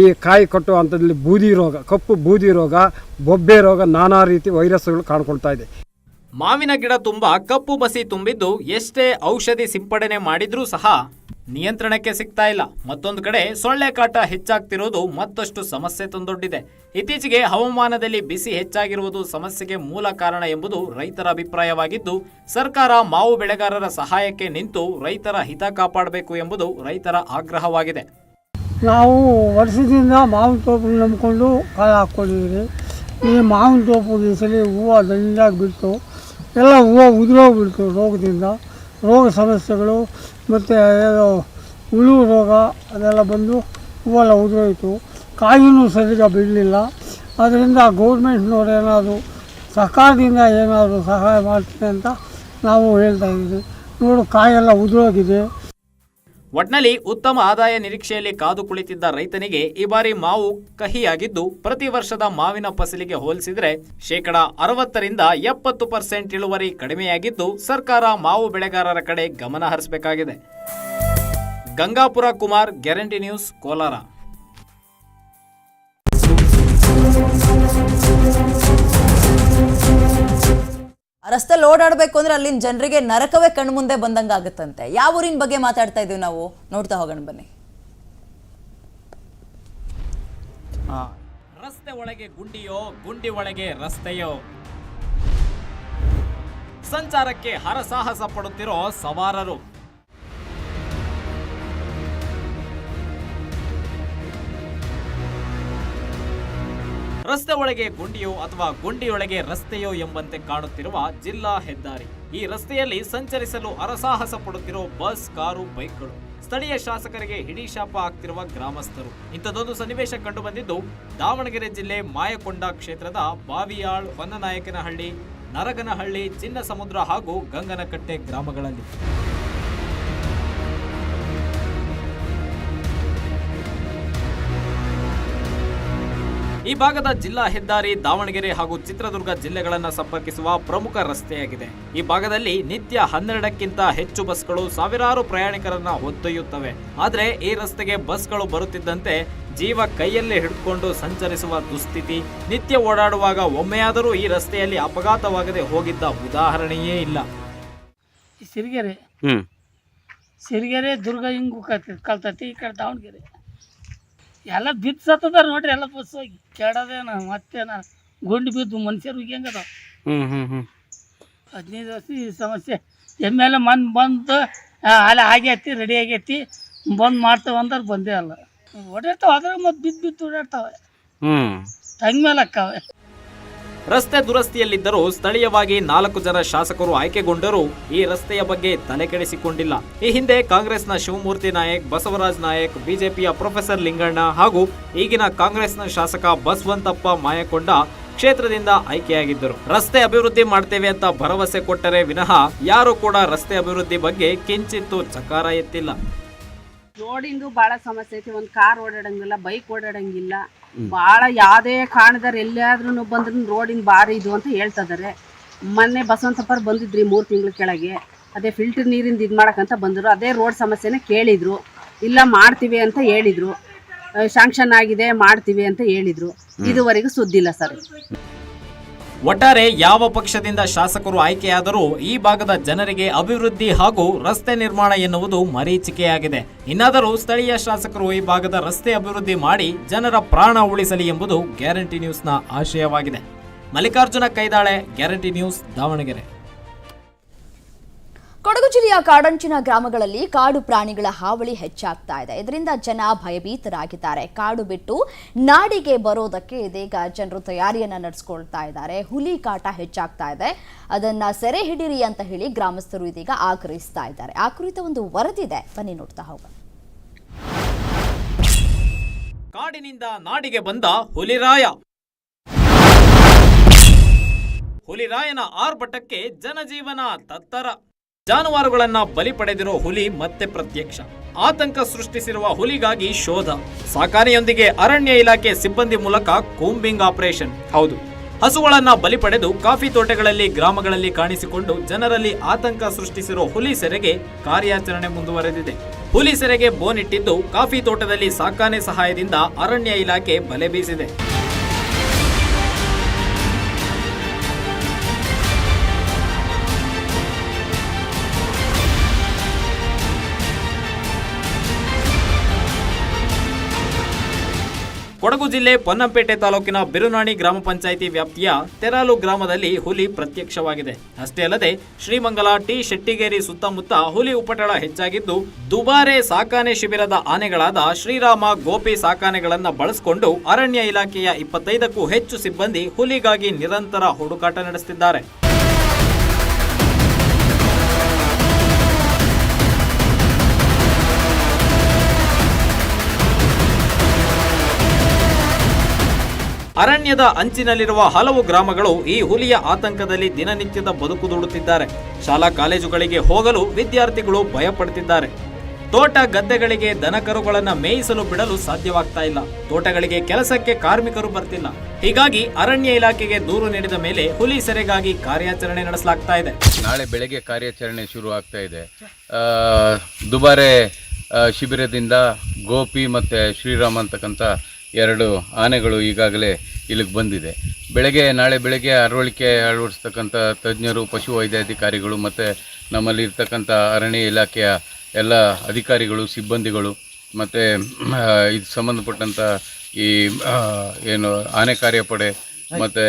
ಈ ಕಾಯಿ ಕಟ್ಟುವ ಹಂತದಲ್ಲಿ ಬೂದಿ ರೋಗ, ಕಪ್ಪು ಬೂದಿ ರೋಗ, ಬೊಬ್ಬೆ ರೋಗ, ನಾನಾ ರೀತಿ ವೈರಸ್ಗಳು ಕಾಣ್ಕೊಳ್ತಾ ಇದೆ. ಮಾವಿನ ಗಿಡ ತುಂಬ, ಕಪ್ಪು ಬಸಿ ತುಂಬಿದ್ದು ಎಷ್ಟೇ ಔಷಧಿ ಸಿಂಪಡಣೆ ಮಾಡಿದರೂ ಸಹ ನಿಯಂತ್ರಣಕ್ಕೆ ಸಿಗ್ತಾ ಇಲ್ಲ. ಮತ್ತೊಂದು ಕಡೆ ಸೊಳ್ಳೆ ಕಾಟ ಹೆಚ್ಚಾಗ್ತಿರೋದು ಮತ್ತಷ್ಟು ಸಮಸ್ಯೆ ತಂದೊಡ್ಡಿದೆ. ಇತ್ತೀಚೆಗೆ ಹವಾಮಾನದಲ್ಲಿ ಬಿಸಿ ಹೆಚ್ಚಾಗಿರುವುದು ಸಮಸ್ಯೆಗೆ ಮೂಲ ಕಾರಣ ಎಂಬುದು ರೈತರ ಅಭಿಪ್ರಾಯವಾಗಿದ್ದು, ಸರ್ಕಾರ ಮಾವು ಬೆಳೆಗಾರರ ಸಹಾಯಕ್ಕೆ ನಿಂತು ರೈತರ ಹಿತ ಕಾಪಾಡಬೇಕು ಎಂಬುದು ರೈತರ ಆಗ್ರಹವಾಗಿದೆ. ನಾವು ವರ್ಷದಿಂದ ಮಾವಿನ ತೋಪು ನಂಬಿಕೊಂಡು ಕಾಲ ಹಾಕ್ಕೊಂಡಿದ್ದೀವಿ. ಈ ಮಾವಿನ ತೋಪು ಈ ಹೂವು ದಂಡಾಗಿ ಬಿಡ್ತು ಎಲ್ಲ ಹೂವು ಉದುರೋಗ್ಬಿಡ್ತು ರೋಗದಿಂದ. ರೋಗ ಸಮಸ್ಯೆಗಳು ಮತ್ತು ಏನು ಹುಳು ರೋಗ ಅದೆಲ್ಲ ಬಂದು ಹೂವೆಲ್ಲ ಉದುರೋಯಿತು. ಕಾಯಿನೂ ಸರಿಗ ಬಿಡಲಿಲ್ಲ. ಅದರಿಂದ ಗೌರ್ಮೆಂಟ್ನವ್ರು ಏನಾದರೂ ಸರ್ಕಾರದಿಂದ ಏನಾದರೂ ಸಹಾಯ ಮಾಡ್ತೀನಿ ಅಂತ ನಾವು ಹೇಳ್ತಾ ಇದ್ದೀವಿ. ನೋಡು, ಕಾಯೆಲ್ಲ ಉದುರೋಗಿದೆ. ಒಟ್ನಲ್ಲಿ ಉತ್ತಮ ಆದಾಯ ನಿರೀಕ್ಷೆಯಲ್ಲಿ ಕಾದು ಕುಳಿತಿದ್ದ ರೈತನಿಗೆ ಈ ಬಾರಿ ಮಾವು ಕಹಿಯಾಗಿದ್ದು, ಪ್ರತಿ ವರ್ಷದ ಮಾವಿನ ಫಸಲಿಗೆ ಹೋಲಿಸಿದರೆ ಶೇಕಡ ಅರವತ್ತರಿಂದ ಎಪ್ಪತ್ತು ಪರ್ಸೆಂಟ್ ಇಳುವರಿ ಕಡಿಮೆಯಾಗಿದ್ದು, ಸರ್ಕಾರ ಮಾವು ಬೆಳೆಗಾರರ ಕಡೆ ಗಮನ ಹರಿಸಬೇಕಾಗಿದೆ. Gangapura Kumar, guarantee news, Kolar. ರಸ್ತೆಲಿ ಓಡಾಡಬೇಕು ಅಂದ್ರೆ ಅಲ್ಲಿನ ಜನರಿಗೆ ನರಕವೇ ಕಣ್ಮುಂದೆ ಬಂದಂಗೆ ಆಗುತ್ತಂತೆ. ಯಾವ ಊರಿನ ಬಗ್ಗೆ ಮಾತಾಡ್ತಾ ಇದ್ದೀವಿ ನಾವು? ನೋಡ್ತಾ ಹೋಗೋಣ ಬನ್ನಿ. ರಸ್ತೆ ಒಳಗೆ ಗುಂಡಿಯೋ, ಗುಂಡಿ ಒಳಗೆ ರಸ್ತೆಯೋ? ಸಂಚಾರಕ್ಕೆ ಹರಸಾಹಸ ಪಡುತ್ತಿರೋ ಸವಾರರು. ರಸ್ತೆ ಒಳಗೆ ಗುಂಡಿಯೋ ಅಥವಾ ಗುಂಡಿಯೊಳಗೆ ರಸ್ತೆಯೋ ಎಂಬಂತೆ ಕಾಣುತ್ತಿರುವ ಜಿಲ್ಲಾ ಹೆದ್ದಾರಿ. ಈ ರಸ್ತೆಯಲ್ಲಿ ಸಂಚರಿಸಲು ಅರಸಾಹಸ ಪಡುತ್ತಿರುವ ಬಸ್, ಕಾರು, ಬೈಕ್ಗಳು. ಸ್ಥಳೀಯ ಶಾಸಕರಿಗೆ ಹಿಡಿಶಾಪ ಆಗ್ತಿರುವ ಗ್ರಾಮಸ್ಥರು. ಇಂಥದ್ದೊಂದು ಸನ್ನಿವೇಶ ಕಂಡು ಬಂದಿದ್ದು, ದಾವಣಗೆರೆ ಜಿಲ್ಲೆ ಮಾಯಕೊಂಡ ಕ್ಷೇತ್ರದ ಬಾವಿಯಾಳ್, ಹೊನ್ನನಾಯಕನಹಳ್ಳಿ, ನರಗನಹಳ್ಳಿ ಚಿನ್ನ ಸಮುದ್ರ ಹಾಗೂ ಗಂಗನಕಟ್ಟೆ ಗ್ರಾಮಗಳಲ್ಲಿ. ಈ ಭಾಗದ ಜಿಲ್ಲಾ ಹೆದ್ದಾರಿ ದಾವಣಗೆರೆ ಹಾಗೂ ಚಿತ್ರದುರ್ಗ ಜಿಲ್ಲೆಗಳನ್ನು ಸಂಪರ್ಕಿಸುವ ಪ್ರಮುಖ ರಸ್ತೆಯಾಗಿದೆ. ಈ ಭಾಗದಲ್ಲಿ ನಿತ್ಯ ಹನ್ನೆರಡಕ್ಕಿಂತ ಹೆಚ್ಚು ಬಸ್ಗಳು ಸಾವಿರಾರು ಪ್ರಯಾಣಿಕರನ್ನ ಹೊತ್ತೊಯ್ಯುತ್ತವೆ ಆದರೆ ಈ ರಸ್ತೆಗೆ ಬಸ್ಗಳು ಬರುತ್ತಿದ್ದಂತೆ ಜೀವ ಕೈಯಲ್ಲಿ ಹಿಡಿದುಕೊಂಡು ಸಂಚರಿಸುವ ದುಸ್ಥಿತಿ ನಿತ್ಯ ಓಡಾಡುವಾಗ ಒಮ್ಮೆಯಾದರೂ ಈ ರಸ್ತೆಯಲ್ಲಿ ಅಪಘಾತವಾಗದೆ ಹೋಗಿದ್ದ ಉದಾಹರಣೆಯೇ ಇಲ್ಲ. ಸಿರಿಗೆರೆ. ಸಿರಿಗೆರೆ ದುರ್ಗ ಹಿಂಗೆ ಕಲ್ತತಿ ಈ ಕಡೆ ದಾವಣಗೆರೆ. ಎಲ್ಲ ಬಿದ್ದು ಸತ್ತದ ನೋಡ್ರಿ ಎಲ್ಲ ಬಸ್ ಹೋಗಿ ಕೆಡದೇನ ಮತ್ತೇನ? ಗುಂಡು ಬಿದ್ದು ಮನುಷ್ಯರು ಹೆಂಗದ ಹ್ಮ್ ಹದಿನೈದು ವರ್ಷ ಈ ಸಮಸ್ಯೆ. ಎಮ್ಮೆ ಎ ಮನ್ ಬಂದು ಅಲ್ಲ ಆಗೈತಿ ರೆಡಿ ಆಗೈತಿ ಬಂದ್ ಮಾಡ್ತೇವೆ ಅಂದ್ರೆ ಬಂದೇ ಅಲ್ಲ. ಓಡಾಡ್ತಾವ ಅದ್ರ ಮತ್ತೆ ಬಿದ್ದು ಬಿದ್ದು ಓಡಾಡ್ತಾವೆ. ಹ್ಮ್. ತಂಗ ಮೇಲೆ ಅಕ್ಕಾವೆ ರಸ್ತೆ ದುರಸ್ತಿಯಲ್ಲಿದ್ದರೂ ಸ್ಥಳೀಯವಾಗಿ ನಾಲ್ಕು ಜನ ಶಾಸಕರು ಆಯ್ಕೆಗೊಂಡರೂ ಈ ರಸ್ತೆಯ ಬಗ್ಗೆ ತಲೆಕೆಡಿಸಿಕೊಂಡಿಲ್ಲ ಈ ಹಿಂದೆ ಕಾಂಗ್ರೆಸ್ನ ಶಿವಮೂರ್ತಿ ನಾಯಕ್, ಬಸವರಾಜ್ ನಾಯಕ್, ಬಿಜೆಪಿಯ ಪ್ರೊಫೆಸರ್ ಲಿಂಗಣ್ಣ ಹಾಗೂ ಈಗಿನ ಕಾಂಗ್ರೆಸ್ನ ಶಾಸಕ ಬಸವಂತಪ್ಪ ಮಾಯಕೊಂಡ ಕ್ಷೇತ್ರದಿಂದ ಆಯ್ಕೆಯಾಗಿದ್ದರು. ರಸ್ತೆ ಅಭಿವೃದ್ಧಿ ಮಾಡ್ತೇವೆ ಅಂತ ಭರವಸೆ ಕೊಟ್ಟರೆ ವಿನಃ ಯಾರು ಕೂಡ ರಸ್ತೆ ಅಭಿವೃದ್ಧಿ ಬಗ್ಗೆ ಕಿಂಚಿತ್ತು ಚಕಾರ ಎತ್ತಿಲ್ಲ. ರೋಡಿಂದು ಭಾಳ ಸಮಸ್ಯೆ ಐತಿ. ಒಂದು ಕಾರ್ ಓಡಾಡಂಗಿಲ್ಲ, ಬೈಕ್ ಓಡಾಡಂಗಿಲ್ಲ. ಭಾಳ ಯಾವುದೇ ಕಾರಣದಾರ ಎಲ್ಲಿಯಾದ್ರೂ ಬಂದ್ರೆ ರೋಡಿನ ಬಾರಿ ಇದು ಅಂತ ಹೇಳ್ತಿದ್ದಾರೆ ಮೊನ್ನೆ ಬಸವಂತಪ್ಪರು ಬಂದಿದ್ರಿ ಮೂರು ತಿಂಗಳ ಕೆಳಗೆ. ಅದೇ ಫಿಲ್ಟರ್ ನೀರಿಂದ ಇದು ಮಾಡಕ್ಕಂತ ಬಂದರು. ಅದೇ ರೋಡ್ ಸಮಸ್ಯೆನ ಕೇಳಿದ್ರು. ಇಲ್ಲ ಮಾಡ್ತೀವಿ ಅಂತ ಹೇಳಿದ್ರು. ಶಾಂಕ್ಷನ್ ಆಗಿದೆ ಮಾಡ್ತೀವಿ ಅಂತ ಹೇಳಿದ್ರು. ಇದುವರೆಗೂ ಸುದ್ದಿಲ್ಲ ಸರ್. ಒಟ್ಟಾರೆ ಯಾವ ಪಕ್ಷದಿಂದ ಶಾಸಕರು ಆಯ್ಕೆಯಾದರೂ ಈ ಭಾಗದ ಜನರಿಗೆ ಅಭಿವೃದ್ಧಿ ಹಾಗೂ ರಸ್ತೆ ನಿರ್ಮಾಣ ಎನ್ನುವುದು ಮರೀಚಿಕೆಯಾಗಿದೆ. ಇನ್ನಾದರೂ ಸ್ಥಳೀಯ ಶಾಸಕರು ಈ ಭಾಗದ ರಸ್ತೆ ಅಭಿವೃದ್ಧಿ ಮಾಡಿ ಜನರ ಪ್ರಾಣ ಉಳಿಸಲಿ ಎಂಬುದು ಗ್ಯಾರಂಟಿ ನ್ಯೂಸ್ನ ಆಶಯವಾಗಿದೆ. Mallikarjuna Kaidale, guarantee news Davanagere. Kodagu ಜಿಲ್ಲೆಯ ಕಾಡಂಚಿನ ಗ್ರಾಮಗಳಲ್ಲಿ ಕಾಡು ಪ್ರಾಣಿಗಳ ಹಾವಳಿ ಹೆಚ್ಚಾಗ್ತಾ ಇದೆ. ಇದರಿಂದ ಜನ ಭಯಭೀತರಾಗಿದ್ದಾರೆ. ಕಾಡು ಬಿಟ್ಟು ನಾಡಿಗೆ ಬರೋದಕ್ಕೆ ಇದೀಗ ಜನರು ತಯಾರಿಯನ್ನ ನಡೆಸ್ಕೊಳ್ತಾ ಇದ್ದಾರೆ. ಹುಲಿ ಕಾಟ ಹೆಚ್ಚಾಗ್ತಾ ಇದೆ. ಅದನ್ನ ಸೆರೆ ಹಿಡಿರಿ ಅಂತ ಹೇಳಿ ಗ್ರಾಮಸ್ಥರು ಇದೀಗ ಆಗ್ರಹಿಸ್ತಾ ಇದ್ದಾರೆ. ಆ ಕುರಿತ ಒಂದು ವರದಿದೆ. ಬನ್ನಿ ನೋಡ್ತಾ ಹೋಗೋಣ. ಕಾಡಿನಿಂದ ನಾಡಿಗೆ ಬಂದ ಹುಲಿರಾಯ. ಹುಲಿರಾಯನ ಆರ್ಭಟಕ್ಕೆ ಜನಜೀವನ ತತ್ತರ. ಜಾನುವಾರುಗಳನ್ನ ಬಲಿ ಪಡೆದಿರೋ ಹುಲಿ ಮತ್ತೆ ಪ್ರತ್ಯಕ್ಷ. ಆತಂಕ ಸೃಷ್ಟಿಸಿರುವ ಹುಲಿಗಾಗಿ ಶೋಧ. ಸಾಕಾನೆಯೊಂದಿಗೆ ಅರಣ್ಯ ಇಲಾಖೆ ಸಿಬ್ಬಂದಿ ಮೂಲಕ ಕೂಂಬಿಂಗ್ ಆಪರೇಷನ್. ಹೌದು. ಹಸುಗಳನ್ನ ಬಲಿ ಪಡೆದು ಕಾಫಿ ತೋಟಗಳಲ್ಲಿ ಗ್ರಾಮಗಳಲ್ಲಿ ಕಾಣಿಸಿಕೊಂಡು ಜನರಲ್ಲಿ ಆತಂಕ ಸೃಷ್ಟಿಸಿರೋ ಹುಲಿ ಸೆರೆಗೆ ಕಾರ್ಯಾಚರಣೆ ಮುಂದುವರೆದಿದೆ. ಹುಲಿ ಸೆರೆಗೆ ಬೋನಿಟ್ಟಿದ್ದು ಕಾಫಿ ತೋಟದಲ್ಲಿ ಸಾಕಾನೆ ಸಹಾಯದಿಂದ ಅರಣ್ಯ ಇಲಾಖೆ ಬಲೆ ಬೀಸಿದೆ. ಕೊಡಗು ಜಿಲ್ಲೆ ಪೊನ್ನಂಪೇಟೆ ತಾಲೂಕಿನ ಬಿರುನಾಣಿ ಗ್ರಾಮ ಪಂಚಾಯಿತಿ ವ್ಯಾಪ್ತಿಯ ತೆರಾಲು ಗ್ರಾಮದಲ್ಲಿ ಹುಲಿ ಪ್ರತ್ಯಕ್ಷವಾಗಿದೆ. ಅಷ್ಟೇ ಅಲ್ಲದೆ ಶ್ರೀಮಂಗಲ ಟಿ ಶೆಟ್ಟಿಗೇರಿ ಸುತ್ತಮುತ್ತ ಹುಲಿ ಉಪಟಳ ಹೆಚ್ಚಾಗಿದ್ದು ದುಬಾರೆ ಸಾಕಾನೆ ಶಿಬಿರದ ಆನೆಗಳಾದ ಶ್ರೀರಾಮ ಗೋಪಿ ಸಾಕಾನೆಗಳನ್ನ ಬಳಸಿಕೊಂಡು ಅರಣ್ಯ ಇಲಾಖೆಯ ಇಪ್ಪತ್ತೈದಕ್ಕೂ ಹೆಚ್ಚು ಸಿಬ್ಬಂದಿ ಹುಲಿಗಾಗಿ ನಿರಂತರ ಹುಡುಕಾಟ ನಡೆಸುತ್ತಿದ್ದಾರೆ ಅರಣ್ಯದ ಅಂಚಿನಲ್ಲಿರುವ ಹಲವು ಗ್ರಾಮಗಳು ಈ ಹುಲಿಯ ಆತಂಕದಲ್ಲಿ ದಿನನಿತ್ಯದ ಬದುಕು ದೂಡುತ್ತಿದ್ದಾರೆ. ಶಾಲಾ ಕಾಲೇಜುಗಳಿಗೆ ಹೋಗಲು ವಿದ್ಯಾರ್ಥಿಗಳು ಭಯಪಡುತ್ತಿದ್ದಾರೆ. ತೋಟ ಗದ್ದೆಗಳಿಗೆ ದನಕರುಗಳನ್ನು ಮೇಯಿಸಲು ಬಿಡಲು ಸಾಧ್ಯವಾಗ್ತಾ ಇಲ್ಲ. ತೋಟಗಳಿಗೆ ಕೆಲಸಕ್ಕೆ ಕಾರ್ಮಿಕರು ಬರ್ತಿಲ್ಲ. ಹೀಗಾಗಿ ಅರಣ್ಯ ಇಲಾಖೆಗೆ ದೂರು ನೀಡಿದ ಮೇಲೆ ಹುಲಿ ಸೆರೆಗಾಗಿ ಕಾರ್ಯಾಚರಣೆ ನಡೆಸಲಾಗ್ತಾ ಇದೆ. ನಾಳೆ ಬೆಳಗ್ಗೆ ಕಾರ್ಯಾಚರಣೆ ಶುರು ಆಗ್ತಾ ಇದೆ. ದುಬಾರೆ ಶಿಬಿರದಿಂದ ಗೋಪಿ ಮತ್ತು ಶ್ರೀರಾಮ್ ಅಂತಕ್ಕಂಥ ಎರಡು ಆನೆಗಳು ಈಗಾಗಲೇ ಇಲ್ಲಿಗೆ ಬಂದಿದೆ. ಬೆಳಗ್ಗೆ, ನಾಳೆ ಬೆಳಗ್ಗೆ ಅರವಳಿಕೆ ಅಳವಡಿಸ್ತಕ್ಕಂಥ ತಜ್ಞರು, ಪಶು ವೈದ್ಯಾಧಿಕಾರಿಗಳು ಮತ್ತು ನಮ್ಮಲ್ಲಿ ಇರ್ತಕ್ಕಂಥ ಅರಣ್ಯ ಇಲಾಖೆಯ ಎಲ್ಲ ಅಧಿಕಾರಿಗಳು, ಸಿಬ್ಬಂದಿಗಳು ಮತ್ತು ಇದು ಸಂಬಂಧಪಟ್ಟಂಥ ಈ ಏನು ಆನೆ ಕಾರ್ಯಪಡೆ ಮತ್ತು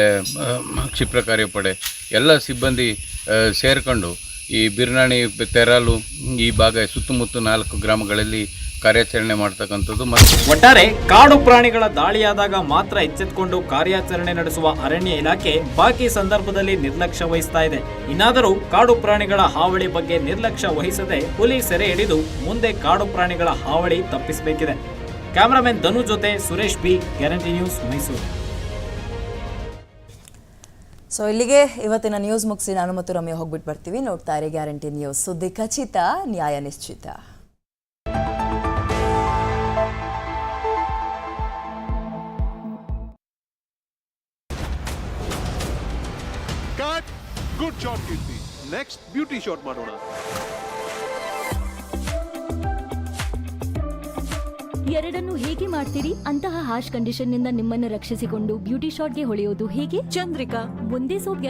ಕ್ಷಿಪ್ರ ಕಾರ್ಯಪಡೆ ಎಲ್ಲ ಸಿಬ್ಬಂದಿ ಸೇರ್ಕೊಂಡು ಈ ಬಿರ್ನಾಣಿ ತೆರಾಲು ಈ ಭಾಗ ಸುತ್ತಮುತ್ತ ನಾಲ್ಕು ಗ್ರಾಮಗಳಲ್ಲಿ ಕಾರ್ಯಾಚರಣೆ ಮಾಡ್ತಕ್ಕಂಥದ್ದು ಮತ್ತು ಒಟ್ಟಾರೆ ಕಾಡು ಪ್ರಾಣಿಗಳ ದಾಳಿಯಾದಾಗ ಮಾತ್ರ ಎಚ್ಚೆತ್ತುಕೊಂಡು ಕಾರ್ಯಾಚರಣೆ ನಡೆಸುವ ಅರಣ್ಯ ಇಲಾಖೆ ಬಾಕಿ ಸಂದರ್ಭದಲ್ಲಿ ನಿರ್ಲಕ್ಷ್ಯ ವಹಿಸ್ತಾ ಇದೆ. ಇನ್ನಾದರೂ ಕಾಡು ಪ್ರಾಣಿಗಳ ಹಾವಳಿ ಬಗ್ಗೆ ನಿರ್ಲಕ್ಷ್ಯ ವಹಿಸದೆ ಹುಲಿ ಸೆರೆ ಹಿಡಿದು ಮುಂದೆ ಕಾಡು ಪ್ರಾಣಿಗಳ ಹಾವಳಿ ತಪ್ಪಿಸಬೇಕಿದೆ. ಕ್ಯಾಮರಾಮನ್ ಧನು ಜೊತೆ Suresh B guarantee news Mysuru. So ಇಲ್ಲಿಗೆ ಇವತ್ತಿನ ನ್ಯೂಸ್ ಮುಗಿಸಿ ನಾನು ಮತ್ತು ರಮ್ಯ ಹೋಗ್ಬಿಟ್ಟು ಬರ್ತೀವಿ. ನೋಡ್ತಾ ಇರಿ ಗ್ಯಾರಂಟಿ ನ್ಯೂಸ್. ಸುದ್ದಿ ಖಚಿತ ನ್ಯಾಯ ನಿಶ್ಚಿತ. ನೆಕ್ಸ್ಟ್ ಬ್ಯೂಟಿ ಶಾಟ್ ಮಾಡೋಣ ಎರಡನ್ನು ಹೇಗೆ ಮಾಡ್ತೀರಿ? ಅಂತಹ ಹಾಶ್ ಕಂಡೀಷನ್ನಿಂದ ನಿಮ್ಮನ್ನು ರಕ್ಷಿಸಿಕೊಂಡು ಬ್ಯೂಟಿ ಶಾಟ್ಗೆ ಹೊಳೆಯೋದು ಹೇಗೆ? ಚಂದ್ರಿಕಾ ಒಂದೇ ಸೋಪ್